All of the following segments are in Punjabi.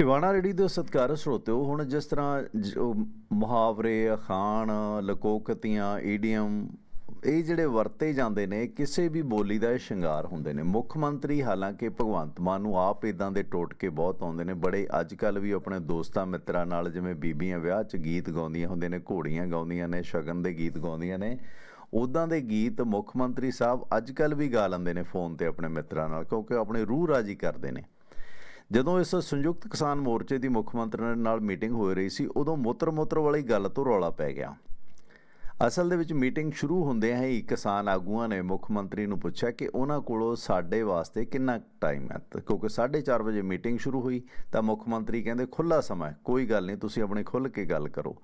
ਟਿਵਾਣਾ ਰੇਡੀ ਦੇ ਸਤਿਕਾਰ ਸਰੋਤਿਓ, ਹੁਣ ਜਿਸ ਤਰ੍ਹਾਂ ਜੋ ਮੁਹਾਵਰੇ, ਅਖਾਣ, ਲਕੋਕਤੀਆਂ ਈਡੀਅਮ ਇਹ ਜਿਹੜੇ ਵਰਤੇ ਜਾਂਦੇ ਨੇ, ਕਿਸੇ ਵੀ ਬੋਲੀ ਦਾ ਇਹ ਸ਼ਿੰਗਾਰ ਹੁੰਦੇ ਨੇ। ਮੁੱਖ ਮੰਤਰੀ ਹਾਲਾਂਕਿ ਭਗਵੰਤ ਮਾਨ ਨੂੰ ਆਪ ਇਦਾਂ ਦੇ ਟੋਟਕੇ ਬਹੁਤ ਆਉਂਦੇ ਨੇ, ਬੜੇ ਅੱਜ ਕੱਲ ਵੀ ਆਪਣੇ ਦੋਸਤਾਂ ਮਿੱਤਰਾਂ ਨਾਲ ਜਿਵੇਂ ਬੀਬੀਆਂ ਵਿਆਹ 'ਚ ਗੀਤ ਗਾਉਂਦੀਆਂ ਹੁੰਦੇ ਨੇ, ਘੋੜੀਆਂ ਗਾਉਂਦੀਆਂ ਨੇ, ਸ਼ਗਨ ਦੇ ਗੀਤ ਗਾਉਂਦੀਆਂ ਨੇ ਉਦਾਂ ਦੇ ਗੀਤ ਮੁੱਖ ਮੰਤਰੀ ਸਾਹਿਬ ਅੱਜ ਕੱਲ ਵੀ ਗਾ ਲੈਂਦੇ ਨੇ ਫੋਨ ਤੇ ਆਪਣੇ ਮਿੱਤਰਾਂ ਨਾਲ, ਕਿਉਂਕਿ ਉਹ ਆਪਣੀ ਰੂਹ ਰਾਜੀ ਕਰਦੇ ਨੇ। ਜਦੋਂ ਇਸ ਸੰਯੁਕਤ ਕਿਸਾਨ ਮੋਰਚੇ ਦੀ ਮੁੱਖ ਮੰਤਰੀ ਨਾਲ ਮੀਟਿੰਗ ਹੋ ਰਹੀ ਸੀ, ਉਦੋਂ ਮੋਤਰ ਮੋਤਰ ਵਾਲੀ ਗੱਲ ਤੋਂ ਰੌਲਾ ਪੈ ਗਿਆ। ਅਸਲ ਦੇ ਵਿੱਚ ਮੀਟਿੰਗ ਸ਼ੁਰੂ ਹੁੰਦਿਆਂ ਹੀ ਕਿਸਾਨ ਆਗੂਆਂ ਨੇ ਮੁੱਖ ਮੰਤਰੀ ਨੂੰ ਪੁੱਛਿਆ ਕਿ ਉਹਨਾਂ ਕੋਲੋਂ ਸਾਡੇ ਵਾਸਤੇ ਕਿੰਨਾ ਟਾਈਮ ਹੈ? ਤਾਂ ਕਿਉਂਕਿ 4:30 ਵਜੇ ਮੀਟਿੰਗ ਸ਼ੁਰੂ ਹੋਈ ਤਾਂ ਮੁੱਖ ਮੰਤਰੀ ਕਹਿੰਦੇ ਖੁੱਲਾ ਸਮਾਂ ਕੋਈ ਗੱਲ ਨਹੀਂ, ਤੁਸੀਂ ਆਪਣੇ ਖੁੱਲ ਕੇ ਗੱਲ ਕਰੋ।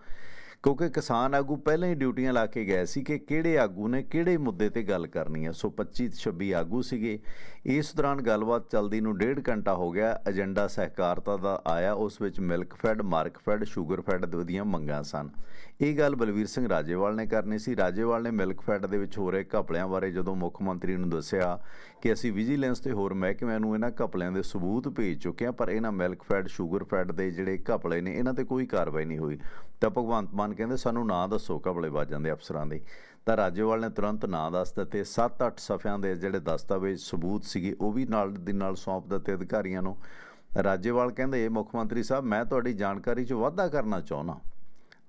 ਕਿਉਂਕਿ ਕਿਸਾਨ ਆਗੂ ਪਹਿਲਾਂ ਹੀ ਡਿਊਟੀਆਂ ਲਾ ਕੇ ਗਏ ਸੀ ਕਿ ਕਿਹੜੇ ਆਗੂ ਨੇ ਕਿਹੜੇ ਮੁੱਦੇ ਤੇ ਗੱਲ ਕਰਨੀ ਹੈ ਸੋ 25 26 ਆਗੂ ਸੀਗੇ। ਇਸ ਦੌਰਾਨ ਗੱਲਬਾਤ ਚੱਲਦੀ ਨੂੰ ਡੇਢ ਘੰਟਾ ਹੋ ਗਿਆ। ਏਜੰਡਾ ਸਹਿਕਾਰਤਾ ਦਾ ਆਇਆ। ਉਸ ਵਿੱਚ Milkfed, Markfed, Sugarfed ਦੀਆਂ ਮੰਗਾਂ ਸਨ। ਇਹ ਗੱਲ ਬਲਵੀਰ ਸਿੰਘ ਰਾਜੇਵਾਲ ਨੇ ਕਰਨੀ ਸੀ। ਰਾਜੇਵਾਲ ਨੇ ਮਿਲਕ ਫੈਡ ਦੇ ਵਿੱਚ ਹੋ ਰਹੇ ਘਪਲਿਆਂ ਬਾਰੇ ਜਦੋਂ ਮੁੱਖ ਮੰਤਰੀ ਨੂੰ ਦੱਸਿਆ ਕਿ ਅਸੀਂ ਵਿਜੀਲੈਂਸ ਤੇ ਹੋਰ ਮਹਿਕਮਿਆਂ ਨੂੰ ਇਹਨਾਂ ਘਪਲਿਆਂ ਦੇ ਸਬੂਤ ਭੇਜ ਚੁੱਕੇ ਹਾਂ, ਪਰ ਇਹਨਾਂ ਮਿਲਕ ਫੈਡ, ਸ਼ੂਗਰ ਫੈਡ ਦੇ ਜਿਹੜੇ ਘਪਲੇ ਨੇ, ਇਹਨਾਂ ਤੇ ਕੋਈ ਕਾਰਵਾਈ ਨਹੀਂ ਹੋਈ। ਤਾਂ ਭਗਵੰਤ ਮਾਨ ਕਹਿੰਦੇ, ਸਾਨੂੰ ਨਾਂ ਦੱਸੋ ਘਪਲੇਬਾਜ਼ਾਂ ਦੇ ਅਫਸਰਾਂ ਦੇ। ਤਾਂ ਰਾਜੇਵਾਲ ਨੇ ਤੁਰੰਤ ਨਾਂ ਦੱਸ ਦਿੱਤੇ। 7-8 ਸਫ਼ਿਆਂ ਦੇ ਜਿਹੜੇ ਦਸਤਾਵੇਜ਼ ਸਬੂਤ ਸੀਗੇ, ਉਹ ਵੀ ਨਾਲ ਦੀ ਨਾਲ ਸੌਂਪ ਦਿੱਤੇ ਅਧਿਕਾਰੀਆਂ ਨੂੰ। ਰਾਜੇਵਾਲ ਕਹਿੰਦੇ ਮੁੱਖ ਮੰਤਰੀ ਸਾਹਿਬ, ਮੈਂ ਤੁਹਾਡੀ ਜਾਣਕਾਰੀ 'ਚ ਵਾਧਾ ਕਰਨਾ ਚਾਹੁੰਦਾ।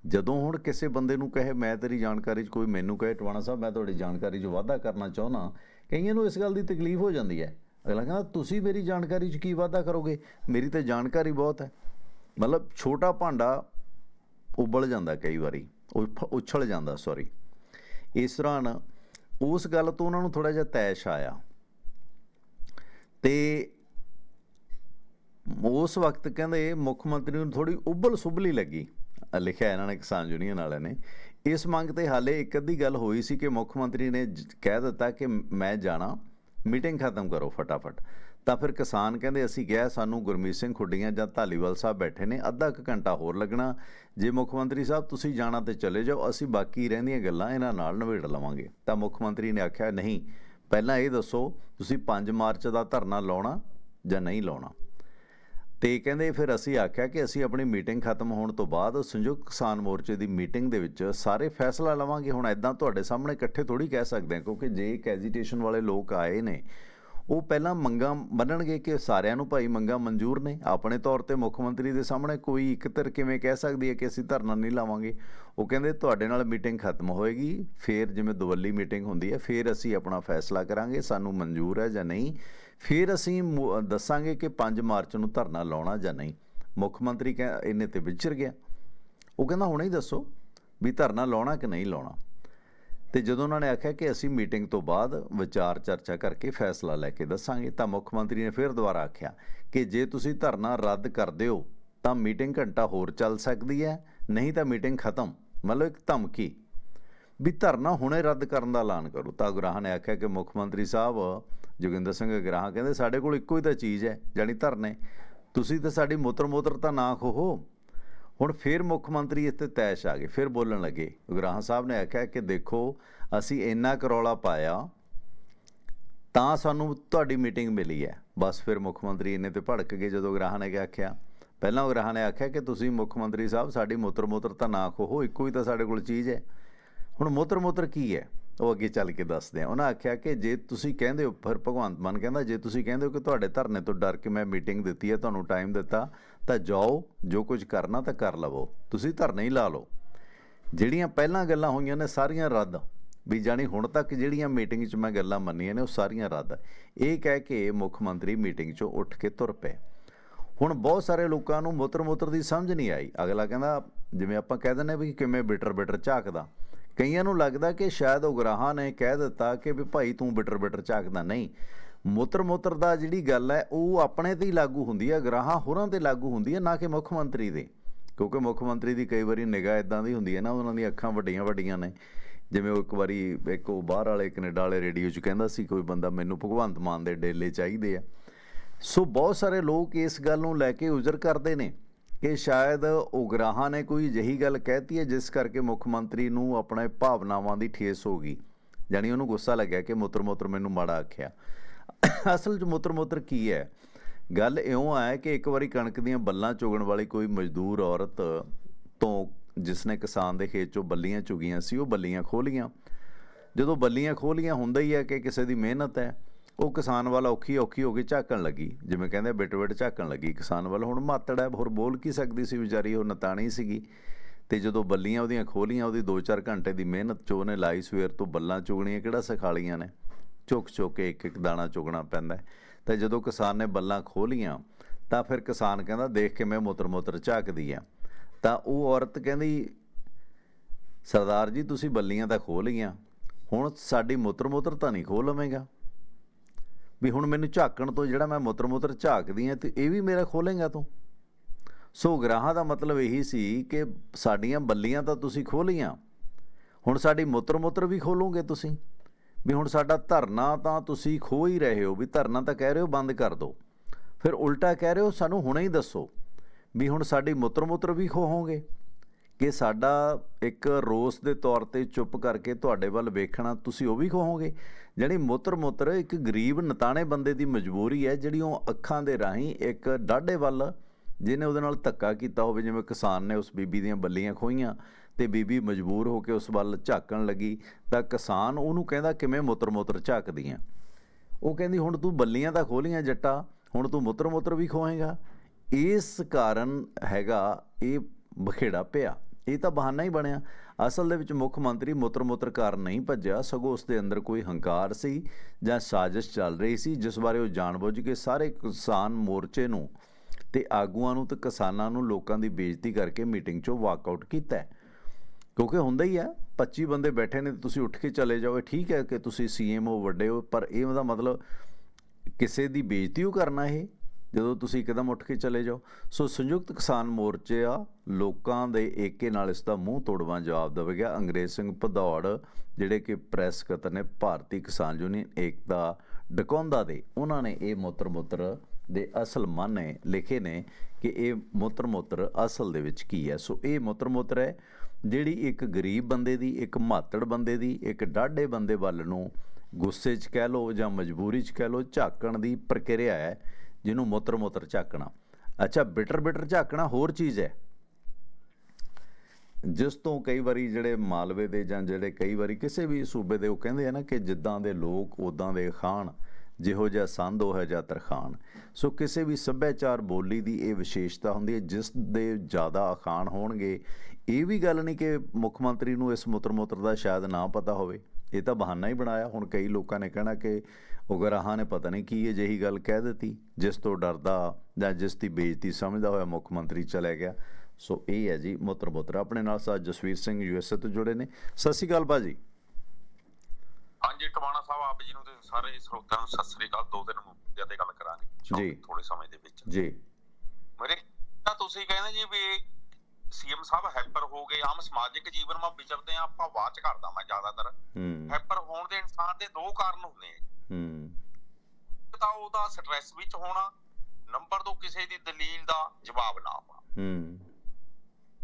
ਜਦੋਂ ਹੁਣ ਕਿਸੇ ਬੰਦੇ ਨੂੰ ਕਹੇ, ਮੈਂ ਤੇਰੀ ਜਾਣਕਾਰੀ 'ਚ ਕੋਈ ਮੈਨੂੰ ਕਹੇ, ਟਵਾਣਾ ਸਾਹਿਬ, ਮੈਂ ਤੁਹਾਡੀ ਜਾਣਕਾਰੀ 'ਚ ਵਾਧਾ ਕਰਨਾ ਚਾਹੁੰਦਾ ਕਈਆਂ ਨੂੰ ਇਸ ਗੱਲ ਦੀ ਤਕਲੀਫ ਹੋ ਜਾਂਦੀ ਹੈ। ਅਗਲਾ ਕਹਿੰਦਾ, ਤੁਸੀਂ ਮੇਰੀ ਜਾਣਕਾਰੀ 'ਚ ਕੀ ਵਾਧਾ ਕਰੋਗੇ? ਮੇਰੀ ਤਾਂ ਜਾਣਕਾਰੀ ਬਹੁਤ ਹੈ। ਮਤਲਬ ਛੋਟਾ ਭਾਂਡਾ ਉਬਲ ਜਾਂਦਾ ਕਈ ਵਾਰੀ, ਉਫ- ਉਛਲ ਜਾਂਦਾ ਸੌਰੀ ਇਸ ਦੌਰਾਨ ਉਸ ਗੱਲ ਤੋਂ ਉਹਨਾਂ ਨੂੰ ਥੋੜਾ ਜਿਹਾ ਤੈਸ਼ ਆਇਆ। ਤੇ ਉਸ ਵਕਤ ਕਹਿੰਦੇ ਮੁੱਖ ਮੰਤਰੀ ਨੂੰ ਥੋੜੀ ਉਬਲ ਸੁਬਲੀ ਲੱਗੀ। ਲਿਖਿਆ ਇਹਨਾਂ ਨੇ ਕਿਸਾਨ ਯੂਨੀਅਨ ਵਾਲਿਆਂ ਨੇ, ਇਸ ਮੰਗ ਤੇ ਹਾਲੇ ਇੱਕ ਅੱਧੀ ਗੱਲ ਹੋਈ ਸੀ ਕਿ ਮੁੱਖ ਮੰਤਰੀ ਨੇ ਕਹਿ ਦਿੱਤਾ ਕਿ ਮੈਂ ਜਾਣਾ, ਮੀਟਿੰਗ ਖਤਮ ਕਰੋ ਫਟਾਫਟ। ਤਾਂ ਫਿਰ ਕਿਸਾਨ ਕਹਿੰਦੇ, ਅਸੀਂ ਗਿਆ ਸਾਨੂੰ ਗੁਰਮੀਤ ਸਿੰਘ ਖੁੱਡੀਆਂ ਜਾਂ ਧਾਲੀਵਾਲ ਸਾਹਿਬ ਬੈਠੇ ਨੇ, ਅੱਧਾ ਕੁ ਘੰਟਾ ਹੋਰ ਲੱਗਣਾ। ਜੇ ਮੁੱਖ ਮੰਤਰੀ ਸਾਹਿਬ ਤੁਸੀਂ ਜਾਣਾ ਤੇ ਚਲੇ ਜਾਓ, ਅਸੀਂ ਬਾਕੀ ਰਹਿੰਦੀਆਂ ਗੱਲਾਂ ਇਹਨਾਂ ਨਾਲ ਨਿਬੇੜ ਲਵਾਂਗੇ। ਤਾਂ ਮੁੱਖ ਮੰਤਰੀ ਨੇ ਆਖਿਆ, ਨਹੀਂ, ਪਹਿਲਾਂ ਇਹ ਦੱਸੋ, ਤੁਸੀਂ 5 ਮਾਰਚ ਦਾ ਧਰਨਾ ਲਾਉਣਾ ਜਾਂ ਨਹੀਂ ਲਾਉਣਾ? ਤੇ ਕਹਿੰਦੇ ਫਿਰ ਅਸੀਂ ਆਖਿਆ ਕਿ ਅਸੀਂ ਆਪਣੀ ਮੀਟਿੰਗ ਖਤਮ ਹੋਣ ਤੋਂ ਬਾਅਦ ਸੰਯੁਕਤ ਕਿਸਾਨ ਮੋਰਚੇ ਦੀ ਮੀਟਿੰਗ ਦੇ ਵਿੱਚ ਸਾਰੇ ਫੈਸਲਾ ਲਵਾਂਗੇ। ਹੁਣ ਐਦਾਂ ਤੁਹਾਡੇ ਸਾਹਮਣੇ ਇਕੱਠੇ ਥੋੜੀ ਕਹਿ ਸਕਦੇ ਹਾਂ, ਕਿਉਂਕਿ ਜੇ ਇੱਕ ਐਜੀਟੇਸ਼ਨ ਵਾਲੇ ਲੋਕ ਆਏ ਨੇ, ਉਹ ਪਹਿਲਾਂ ਮੰਗਾਂ ਮੰਨਣਗੇ ਕਿ ਸਾਰਿਆਂ ਨੂੰ ਭਾਈ ਮੰਗਾਂ ਮਨਜ਼ੂਰ ਨੇ। ਆਪਣੇ ਤੌਰ ਤੇ ਮੁੱਖ ਮੰਤਰੀ ਦੇ ਸਾਹਮਣੇ ਕੋਈ ਇੱਕ ਧਿਰ ਕਿਵੇਂ ਕਹਿ ਸਕਦੀ ਹੈ ਕਿ ਅਸੀਂ ਧਰਨਾ ਨਹੀਂ ਲਾਵਾਂਗੇ? ਉਹ ਕਹਿੰਦੇ ਤੁਹਾਡੇ ਨਾਲ ਮੀਟਿੰਗ ਖਤਮ ਹੋਏਗੀ, ਫਿਰ ਜਿਵੇਂ ਦਵੱਲੀ ਮੀਟਿੰਗ ਹੁੰਦੀ ਹੈ, ਫਿਰ ਅਸੀਂ ਆਪਣਾ ਫੈਸਲਾ ਕਰਾਂਗੇ, ਸਾਨੂੰ ਮਨਜ਼ੂਰ ਹੈ ਜਾਂ ਨਹੀਂ। ਫਿਰ ਅਸੀਂ ਮੁ- ਦੱਸਾਂਗੇ ਕਿ 5 ਮਾਰਚ ਨੂੰ ਧਰਨਾ ਲਾਉਣਾ ਜਾਂ ਨਹੀਂ। ਮੁੱਖ ਮੰਤਰੀ ਕਹਿ ਇਹਨੇ ਤੇ ਵਿਚਰ ਗਿਆ। ਉਹ ਕਹਿੰਦਾ, ਹੁਣੇ ਹੀ ਦੱਸੋ ਵੀ ਧਰਨਾ ਲਾਉਣਾ ਕਿ ਨਹੀਂ ਲਾਉਣਾ? ਤੇ ਜਦੋਂ ਉਹਨਾਂ ਨੇ ਆਖਿਆ ਕਿ ਅਸੀਂ ਮੀਟਿੰਗ ਤੋਂ ਬਾਅਦ ਵਿਚਾਰ ਚਰਚਾ ਕਰਕੇ ਫੈਸਲਾ ਲੈ ਕੇ ਦੱਸਾਂਗੇ, ਤਾਂ ਮੁੱਖ ਮੰਤਰੀ ਨੇ ਫਿਰ ਦੁਬਾਰਾ ਆਖਿਆ ਕਿ ਜੇ ਤੁਸੀਂ ਧਰਨਾ ਰੱਦ ਕਰਦੇ ਹੋ, ਤਾਂ ਮੀਟਿੰਗ ਘੰਟਾ ਹੋਰ ਚੱਲ ਸਕਦੀ ਹੈ, ਨਹੀਂ ਤਾਂ ਮੀਟਿੰਗ ਖਤਮ। ਮਤਲਬ ਇੱਕ ਧਮਕੀ। ਵੀ ਧਰਨਾ ਹੁਣੇ ਰੱਦ ਕਰਨ ਦਾ ਐਲਾਨ ਕਰੋ। ਤਾਂ ਗੁਰਾਹ ਨੇ ਆਖਿਆ ਕਿ ਮੁੱਖ ਮੰਤਰੀ ਸਾਹਿਬ ਜੋਗਿੰਦਰ ਸਿੰਘ ਗੁਰਾਹ ਕਹਿੰਦੇ, ਸਾਡੇ ਕੋਲ ਇੱਕੋ ਹੀ ਤਾਂ ਚੀਜ਼ ਹੈ ਜਾਨੀ ਧਰਨੇ। ਤੁਸੀਂ ਤਾਂ ਸਾਡੀ ਮੋਤਰ ਮੋਤਰ ਤਾਂ ਨਾ ਖੋਹੋ। ਹੁਣ ਫਿਰ ਮੁੱਖ ਮੰਤਰੀ ਇੱਥੇ ਤੈਸ਼ ਆ ਗਏ, ਫਿਰ ਬੋਲਣ ਲੱਗੇ। ਗੁਰਾਹ ਸਾਹਿਬ ਨੇ ਆਖਿਆ ਕਿ ਦੇਖੋ, ਅਸੀਂ ਇੰਨਾ ਕਰੌਲਾ ਪਾਇਆ, ਤਾਂ ਸਾਨੂੰ ਤੁਹਾਡੀ ਮੀਟਿੰਗ ਮਿਲੀ ਹੈ। ਬਸ ਫਿਰ ਮੁੱਖ ਮੰਤਰੀ ਇਹਨੇ ਤੇ ਭੜਕ ਗਏ ਜਦੋਂ ਗ੍ਰਾਹ ਨੇ ਆਖਿਆ। ਪਹਿਲਾਂ ਗ੍ਰਾਹ ਨੇ ਆਖਿਆ ਕਿ ਤੁਸੀਂ ਮੁੱਖ ਮੰਤਰੀ ਸਾਹਿਬ, ਸਾਡੀ ਮੋਤਰ ਮੋਤਰ ਤਾਂ ਨਾ ਖੋਹੋ, ਇੱਕੋ ਹੀ ਤਾਂ ਸਾਡੇ ਕੋਲ ਚੀਜ਼ ਹੈ। ਹੁਣ ਮੋਤਰ ਮੋਤਰ ਕੀ ਹੈ? ਉਹ ਅੱਗੇ ਚੱਲ ਕੇ ਦੱਸਦੇ ਆ। ਉਹਨਾਂ ਆਖਿਆ ਕਿ ਜੇ ਤੁਸੀਂ ਕਹਿੰਦੇ ਹੋ, ਫਿਰ ਭਗਵੰਤ ਮਾਨ ਕਹਿੰਦਾ, ਜੇ ਤੁਸੀਂ ਕਹਿੰਦੇ ਹੋ ਕਿ ਤੁਹਾਡੇ ਧਰਨੇ ਤੋਂ ਡਰ ਕੇ ਮੈਂ ਮੀਟਿੰਗ ਦਿੱਤੀ ਹੈ, ਤੁਹਾਨੂੰ ਟਾਈਮ ਦਿੱਤਾ, ਤਾਂ ਜਾਓ, ਜੋ ਕੁਝ ਕਰਨਾ ਤਾਂ ਕਰ ਲਵੋ। ਤੁਸੀਂ ਧਰਨੇ ਹੀ ਲਾ ਲਓ। ਜਿਹੜੀਆਂ ਪਹਿਲਾਂ ਗੱਲਾਂ ਹੋਈਆਂ ਨੇ, ਸਾਰੀਆਂ ਰੱਦ। ਵੀ ਜਾਣੀ ਹੁਣ ਤੱਕ ਜਿਹੜੀਆਂ ਮੀਟਿੰਗ 'ਚ ਮੈਂ ਗੱਲਾਂ ਮੰਨੀਆਂ ਨੇ, ਉਹ ਸਾਰੀਆਂ ਰੱਦ। ਇਹ ਕਹਿ ਕੇ ਮੁੱਖ ਮੰਤਰੀ ਮੀਟਿੰਗ 'ਚੋਂ ਉੱਠ ਕੇ ਤੁਰ ਪਏ। ਹੁਣ ਬਹੁਤ ਸਾਰੇ ਲੋਕਾਂ ਨੂੰ ਮੁੱਤਰ ਮੁੱਤਰ ਦੀ ਸਮਝ ਨਹੀਂ ਆਈ। ਅਗਲਾ ਕਹਿੰਦਾ, ਜਿਵੇਂ ਆਪਾਂ ਕਹਿ ਦਿੰਦੇ ਵੀ ਕਿਵੇਂ ਬਿਟਰ ਬਿਟਰ ਝਾਕਦਾ। ਕਈਆਂ ਨੂੰ ਲੱਗਦਾ ਕਿ ਸ਼ਾਇਦ ਉਹ ਗਰਾਹਾਂ ਨੇ ਕਹਿ ਦਿੱਤਾ ਕਿ ਵੀ ਭਾਈ ਤੂੰ ਬਿਟਰ ਬਿਟਰ ਝਾਕਦਾ ਨਹੀਂ। ਮੁੱਤਰ ਮੋਤਰ ਦਾ ਜਿਹੜੀ ਗੱਲ ਹੈ, ਉਹ ਆਪਣੇ ਤੇ ਹੀ ਲਾਗੂ ਹੁੰਦੀ ਹੈ, ਗਰਾਹਾਂ ਹੋਰਾਂ ਤੇ ਲਾਗੂ ਹੁੰਦੀ ਹੈ, ਨਾ ਕਿ ਮੁੱਖ ਮੰਤਰੀ ਦੇ। ਕਿਉਂਕਿ ਮੁੱਖ ਮੰਤਰੀ ਦੀ ਕਈ ਵਾਰੀ ਨਿਗਾਹ ਇਦਾਂ ਦੀ ਹੁੰਦੀ ਹੈ ਨਾ, ਉਹਨਾਂ ਦੀਆਂ ਅੱਖਾਂ ਵੱਡੀਆਂ ਵੱਡੀਆਂ ਨੇ। ਜਿਵੇਂ ਉਹ ਇੱਕ ਵਾਰੀ ਇੱਕ ਉਹ ਬਾਹਰ ਵਾਲੇ ਕੈਨੇਡਾ ਵਾਲੇ ਰੇਡੀਓ 'ਚ ਕਹਿੰਦਾ ਸੀ, ਕੋਈ ਬੰਦਾ ਮੈਨੂੰ ਭਗਵੰਤ ਮਾਨ ਦੇ ਡੇਲੇ ਚਾਹੀਦੇ ਆ। ਸੋ ਬਹੁਤ ਸਾਰੇ ਲੋਕ ਇਸ ਗੱਲ ਨੂੰ ਲੈ ਕੇ ਉਜ਼ਰ ਕਰਦੇ ਨੇ। ਕਿ ਸ਼ਾਇਦ ਉਗਰਾਹਾਂ ਨੇ ਕੋਈ ਅਜਿਹੀ ਗੱਲ ਕਹਿਤੀ ਹੈ ਜਿਸ ਕਰਕੇ ਮੁੱਖ ਮੰਤਰੀ ਨੂੰ ਆਪਣੇ ਭਾਵਨਾਵਾਂ ਦੀ ਠੇਸ ਹੋ ਗਈ। ਜਾਣੀ ਉਹਨੂੰ ਗੁੱਸਾ ਲੱਗਿਆ ਕਿ ਮੁੱਤਰ ਮੁੱਤਰ ਮੈਨੂੰ ਮਾੜਾ ਆਖਿਆ। ਅਸਲ 'ਚ ਮੁੱਤਰ ਮੁੱਤਰ ਕੀ ਹੈ? ਗੱਲ ਇਉਂ ਆ ਕਿ ਇੱਕ ਵਾਰੀ ਕਣਕ ਦੀਆਂ ਬੱਲਾਂ ਚੁਗਣ ਵਾਲੀ ਕੋਈ ਮਜ਼ਦੂਰ ਔਰਤ ਤੋਂ ਜਿਸ ਨੇ ਕਿਸਾਨ ਦੇ ਖੇਤ ਚੋਂ ਬੱਲੀਆਂ ਚੁਗੀਆਂ ਸੀ, ਉਹ ਬੱਲੀਆਂ ਖੋਲੀਆਂ ਜਦੋਂ ਬੱਲੀਆਂ ਖੋਲੀਆਂ ਹੁੰਦਾ ਹੀ ਹੈ ਕਿ ਕਿਸੇ ਦੀ ਮਿਹਨਤ ਹੈ। ਉਹ ਕਿਸਾਨ ਵੱਲ ਔਖੀ ਔਖੀ ਹੋ ਕੇ ਝਾਕਣ ਲੱਗੀ। ਜਿਵੇਂ ਕਹਿੰਦੇ ਬਿਟ ਬਿਟ ਝਾਕਣ ਲੱਗੀ। ਕਿਸਾਨ ਵੱਲ ਹੁਣ ਮਾਤੜ ਹੈ, ਹੋਰ ਬੋਲ ਕੀ ਸਕਦੀ ਸੀ ਵਿਚਾਰੀ, ਉਹ ਨਤਾਣੀ ਸੀਗੀ। ਤੇ ਜਦੋਂ ਬੱਲੀਆਂ ਉਹਦੀਆਂ ਖੋਲੀਆਂ, ਉਹਦੀ 2-4 ਘੰਟੇ ਦੀ ਮਿਹਨਤ ਚੋਂ ਉਹਨੇ ਲਾਈ ਸਵੇਰ ਤੋਂ ਬੱਲਾਂ ਚੁਗਣੀਆਂ, ਕਿਹੜਾ ਸਿਖਾਲੀਆਂ ਨੇ? ਚੁੱਕ ਚੁੱਕ ਕੇ ਇੱਕ ਇੱਕ ਦਾਣਾ ਚੁਗਣਾ ਪੈਂਦਾ ਹੈ। ਤੇ ਜਦੋਂ ਕਿਸਾਨ ਨੇ ਬੱਲਾਂ ਖੋਲੀਆਂ, ਤਾਂ ਫਿਰ ਕਿਸਾਨ ਕਹਿੰਦਾ, ਦੇਖ ਕੇ ਮੈਂ ਮੋਤਰ ਮੋਤਰ ਝਾਕਦੀ ਆ। ਤਾਂ ਉਹ ਔਰਤ ਕਹਿੰਦੀ, ਸਰਦਾਰ ਜੀ, ਤੁਸੀਂ ਬੱਲੀਆਂ ਤਾਂ ਖੋਲ ਲਈਆਂ। ਹੁਣ ਸਾਡੀ ਮੋਤਰ ਮੋਤਰ ਤਾਂ ਨਹੀਂ ਖੋਲ ਲਵੇਂਗਾ? ਵੀ ਹੁਣ ਮੈਨੂੰ ਝਾਕਣ ਤੋਂ ਜਿਹੜਾ ਮੈਂ ਮੁੱਤਰ ਮੁੱਤਰ ਝਾਕਦੀ ਆ ਤੇ ਇਹ ਵੀ ਮੇਰਾ ਖੋਲੇਗਾ ਤੂੰ? ਸੋ ਗ੍ਰਾਹਾਂ ਦਾ ਮਤਲਬ ਇਹੀ ਸੀ ਕਿ ਸਾਡੀਆਂ ਬੱਲੀਆਂ ਤਾਂ ਤੁਸੀਂ ਖੋਲੀਆਂ। ਹੁਣ ਸਾਡੀ ਮੁੱਤਰ ਮੁੱਤਰ ਵੀ ਖੋਲੋਗੇ ਤੁਸੀਂ? ਵੀ ਹੁਣ ਸਾਡਾ ਧਰਨਾ ਤਾਂ ਤੁਸੀਂ ਖੋ ਹੀ ਰਹੇ ਹੋ, ਵੀ ਧਰਨਾ ਤਾਂ ਕਹਿ ਰਹੇ ਹੋ ਬੰਦ ਕਰ ਦਿਓ ਫਿਰ ਉਲਟਾ ਕਹਿ ਰਹੇ ਹੋ ਸਾਨੂੰ ਹੁਣੇ ਹੀ ਦੱਸੋ ਵੀ ਹੁਣ ਸਾਡੀ ਮੁੱਤਰ ਮੁੱਤਰ ਵੀ ਖੋਹੋਗੇ। ਕਿ ਸਾਡਾ ਇੱਕ ਰੋਸ ਦੇ ਤੌਰ ਤੇ ਚੁੱਪ ਕਰਕੇ ਤੁਹਾਡੇ ਵੱਲ ਵੇਖਣਾ, ਤੁਸੀਂ ਉਹ ਵੀ ਕਹੋਗੇ? ਜਿਹੜੀ ਮੋਤਰ ਮੋਤਰ ਇੱਕ ਗਰੀਬ, ਨਤਾਣੇ ਬੰਦੇ ਦੀ ਮਜਬੂਰੀ ਹੈ, ਜਿਹੜੀ ਉਹ ਅੱਖਾਂ ਦੇ ਰਾਹੀਂ ਇੱਕ ਡਾਢੇ ਵੱਲ ਜਿਹਨੇ ਉਹਦੇ ਨਾਲ ਧੱਕਾ ਕੀਤਾ ਹੋਵੇ, ਜਿਵੇਂ ਕਿਸਾਨ ਨੇ ਉਸ ਬੀਬੀ ਦੀਆਂ ਬੱਲੀਆਂ ਖੋਈਆਂ ਤੇ ਬੀਬੀ ਮਜਬੂਰ ਹੋ ਕੇ ਉਸ ਵੱਲ ਝਾਕਣ ਲੱਗੀ, ਤਾਂ ਕਿਸਾਨ ਉਹਨੂੰ ਕਹਿੰਦਾ, ਕਿਵੇਂ ਮੋਤਰ ਮੋਤਰ ਝਾਕਦੀਆਂ? ਉਹ ਕਹਿੰਦੀ, ਹੁਣ ਤੂੰ ਬੱਲੀਆਂ ਤਾਂ ਖੋਲੀਆਂ ਜੱਟਾ, ਹੁਣ ਤੂੰ ਮੋਤਰ ਮੋਤਰ ਵੀ ਖੋਏਗਾ ਇਸ ਕਾਰਨ ਹੈਗਾ, ਇਹ ਬਖੇੜਾ ਪਿਆ। ਇਹ ਤਾਂ ਬਹਾਨਾ ਹੀ ਬਣਿਆ। ਅਸਲ ਦੇ ਵਿੱਚ ਮੁੱਖ ਮੰਤਰੀ ਮੁੱਤਰ ਮੁੱਤਰ ਕਾਰਨ ਨਹੀਂ ਭੱਜਿਆ, ਸਗੋਂ ਉਸ ਦੇ ਅੰਦਰ ਕੋਈ ਹੰਕਾਰ ਸੀ ਜਾਂ ਸਾਜ਼ਿਸ਼ ਚੱਲ ਰਹੀ ਸੀ, ਜਿਸ ਬਾਰੇ ਉਹ ਜਾਣਬੁੱਝ ਕੇ ਸਾਰੇ ਕਿਸਾਨ ਮੋਰਚੇ ਨੂੰ ਤੇ ਆਗੂਆਂ ਨੂੰ ਤੇ ਕਿਸਾਨਾਂ ਨੂੰ ਲੋਕਾਂ ਦੀ ਬੇਇੱਜ਼ਤੀ ਕਰਕੇ ਮੀਟਿੰਗ 'ਚੋਂ ਵਾਕਆਊਟ ਕੀਤਾ ਕਿਉਂਕਿ ਹੁੰਦਾ ਹੀ ਹੈ 25 ਬੰਦੇ ਬੈਠੇ ਨੇ ਤੇ ਤੁਸੀਂ ਉੱਠ ਕੇ ਚਲੇ ਜਾਓ ਠੀਕ ਹੈ ਕਿ ਤੁਸੀਂ ਸੀਐਮਓ ਵੱਡੇ ਹੋ, ਪਰ ਇਹ ਉਹਦਾ ਮਤਲਬ ਕਿਸੇ ਦੀ ਬੇਇੱਜ਼ਤੀ ਉਹ ਕਰਨਾ ਇਹ। ਜਦੋਂ ਤੁਸੀਂ ਇੱਕਦਮ ਉੱਠ ਕੇ ਚਲੇ ਜਾਓ। ਸੋ ਸੰਯੁਕਤ ਕਿਸਾਨ ਮੋਰਚੇ ਆ, ਲੋਕਾਂ ਦੇ ਏਕੇ ਨਾਲ ਇਸ ਦਾ ਮੂੰਹ ਤੋੜਵਾਂ ਜਵਾਬ ਦੇਵੇਗਾ। ਅੰਗਰੇਜ਼ ਸਿੰਘ ਭਦੌੜ, ਜਿਹੜੇ ਕਿ ਪ੍ਰੈਸ ਕਤਰ ਨੇ ਭਾਰਤੀ ਕਿਸਾਨ ਯੂਨੀਅਨ ਏਕਤਾ ਡਕੌਂਦਾ ਦੇ, ਉਹਨਾਂ ਨੇ ਇਹ ਮੁੱਤਰ ਮੋਤਰ ਦੇ ਅਸਲ ਮਾਨੇ ਲਿਖੇ ਨੇ ਕਿ ਇਹ ਮੋਤਰ ਮੋਤਰ ਅਸਲ ਦੇ ਵਿੱਚ ਕੀ ਹੈ। ਸੋ ਇਹ ਮੋਤਰ ਮੋਤਰ ਹੈ, ਜਿਹੜੀ ਇੱਕ ਗਰੀਬ ਬੰਦੇ ਦੀ, ਇੱਕ ਮਾਤੜ ਬੰਦੇ ਦੀ, ਇੱਕ ਡਾਢੇ ਬੰਦੇ ਵੱਲ ਨੂੰ ਗੁੱਸੇ 'ਚ ਕਹਿ ਲਓ ਜਾਂ ਮਜਬੂਰੀ 'ਚ ਕਹਿ ਲਓ, ਝਾਕਣ ਦੀ ਪ੍ਰਕਿਰਿਆ ਹੈ। ਜਿਹਨੂੰ ਮੁੱਤਰ ਮੁੱਤਰ ਝਾਕਣਾ। ਅੱਛਾ, ਬਿਟਰ ਬਿਟਰ ਝਾਕਣਾ ਹੋਰ ਚੀਜ਼ ਹੈ। ਜਿਸ ਤੋਂ ਕਈ ਵਾਰੀ ਜਿਹੜੇ ਮਾਲਵੇ ਦੇ ਜਾਂ ਜਿਹੜੇ ਕਈ ਵਾਰੀ ਕਿਸੇ ਵੀ ਸੂਬੇ ਦੇ ਉਹ ਕਹਿੰਦੇ ਆ ਨਾ ਕਿ ਜਿੱਦਾਂ ਦੇ ਲੋਕ ਉਦਾਂ ਦੇ ਖਾਣ, ਜਿਹੋ ਜਿਹਾ ਸੰਦ, ਉਹ ਹੈ ਜਾਂ ਤਰਖਾਣ। ਸੋ ਕਿਸੇ ਵੀ ਸੱਭਿਆਚਾਰ ਬੋਲੀ ਦੀ ਇਹ ਵਿਸ਼ੇਸ਼ਤਾ ਹੁੰਦੀ ਹੈ, ਜਿਸ ਦੇ ਜ਼ਿਆਦਾ ਅਖਾਣ ਹੋਣਗੇ। ਇਹ ਵੀ ਗੱਲ ਨਹੀਂ ਕਿ ਮੁੱਖ ਮੰਤਰੀ ਨੂੰ ਇਸ ਮੁੱਤਰ ਮੁੱਤਰ ਦਾ ਸ਼ਾਇਦ ਨਾ ਪਤਾ ਹੋਵੇ। ਇਹ ਤਾਂ ਬਹਾਨਾ ਹੀ ਬਣਾਇਆ। ਹੁਣ ਕਈ ਲੋਕਾਂ ਨੇ ਕਹਿਣਾ ਕਿ ਉਗਰਾਹਾਂ ਨੇ ਪਤਾ ਨਹੀਂ ਕੀ ਅਜਿਹੀ ਗੱਲ ਕਹਿ ਦਿੱਤੀ ਜਿਸ ਤੋਂ ਡਰਦਾ ਜਾਂ ਜਿਸ ਦੀ ਬੇਇੱਜ਼ਤੀ ਸਮਝਦਾ ਹੋਇਆ ਮੁੱਖ ਮੰਤਰੀ ਚਲੇ ਗਿਆ। ਸੋ ਇਹ ਹੈ ਜੀ ਮੁੱਤਰ ਮੁੱਤਰ ਆਪਣੇ ਨਾਲ। ਸਾਥ ਜਸਵੀਰ ਸਿੰਘ ਯੂਐਸਏ ਤੋਂ ਜੁੜੇ ਨੇ। ਸਤਿ ਸ਼੍ਰੀ ਅਕਾਲ ਭਾਜੀ। ਹਾਂਜੀ ਟਵਾਣਾ ਸਾਹਿਬ ਆਪ ਜੀ ਨੂੰ ਤੇ ਸਾਰੇ ਸਰੋਤਿਆਂ ਨੂੰ ਸਤਿ ਸ੍ਰੀ ਅਕਾਲ। ਦੋ ਦਿਨ ਮੁੱਦਿਆਂ ਤੇ ਗੱਲ ਕਰਾਂਗੇ। ਜੀ। ਥੋੜੇ ਸਮੇਂ ਦੇ ਵਿੱਚ। ਜੀ। ਮੇਰੇ ਤਾਂ ਤੁਸੀਂ ਕਹਿੰਦੇ ਜੀ ਵੀ ਸੀਐਮ ਸਾਹਿਬ ਹੈਪਰ ਹੋ ਗਏ ਆਮ ਸਮਾਜਿਕ ਜੀਵਨ ਵਿੱਚ ਵਿਚਰਦੇ ਆ ਆਪਾਂ ਬਾਅਦ ਚ ਕਰਦਾ ਮੈਂ ਜ਼ਿਆਦਾਤਰ। ਹੂੰ। ਹੈਪਰ ਹੋਣ ਦੇ ਇਨਸਾਨ ਦੇ ਦੋ ਕਾਰਨ ਹੁੰਦੇ ਆ। ਹੂੰ। ਇੱਕ ਤਾਂ ਉਹਦਾ ਸਟ੍ਰੈਸ ਵਿੱਚ ਹੋਣਾ ਨੰਬਰ 2 ਕਿਸੇ ਦੀ ਦਲੀਲ ਦਾ ਜਵਾਬ ਨਾ ਆਉਣਾ ਹੂੰ।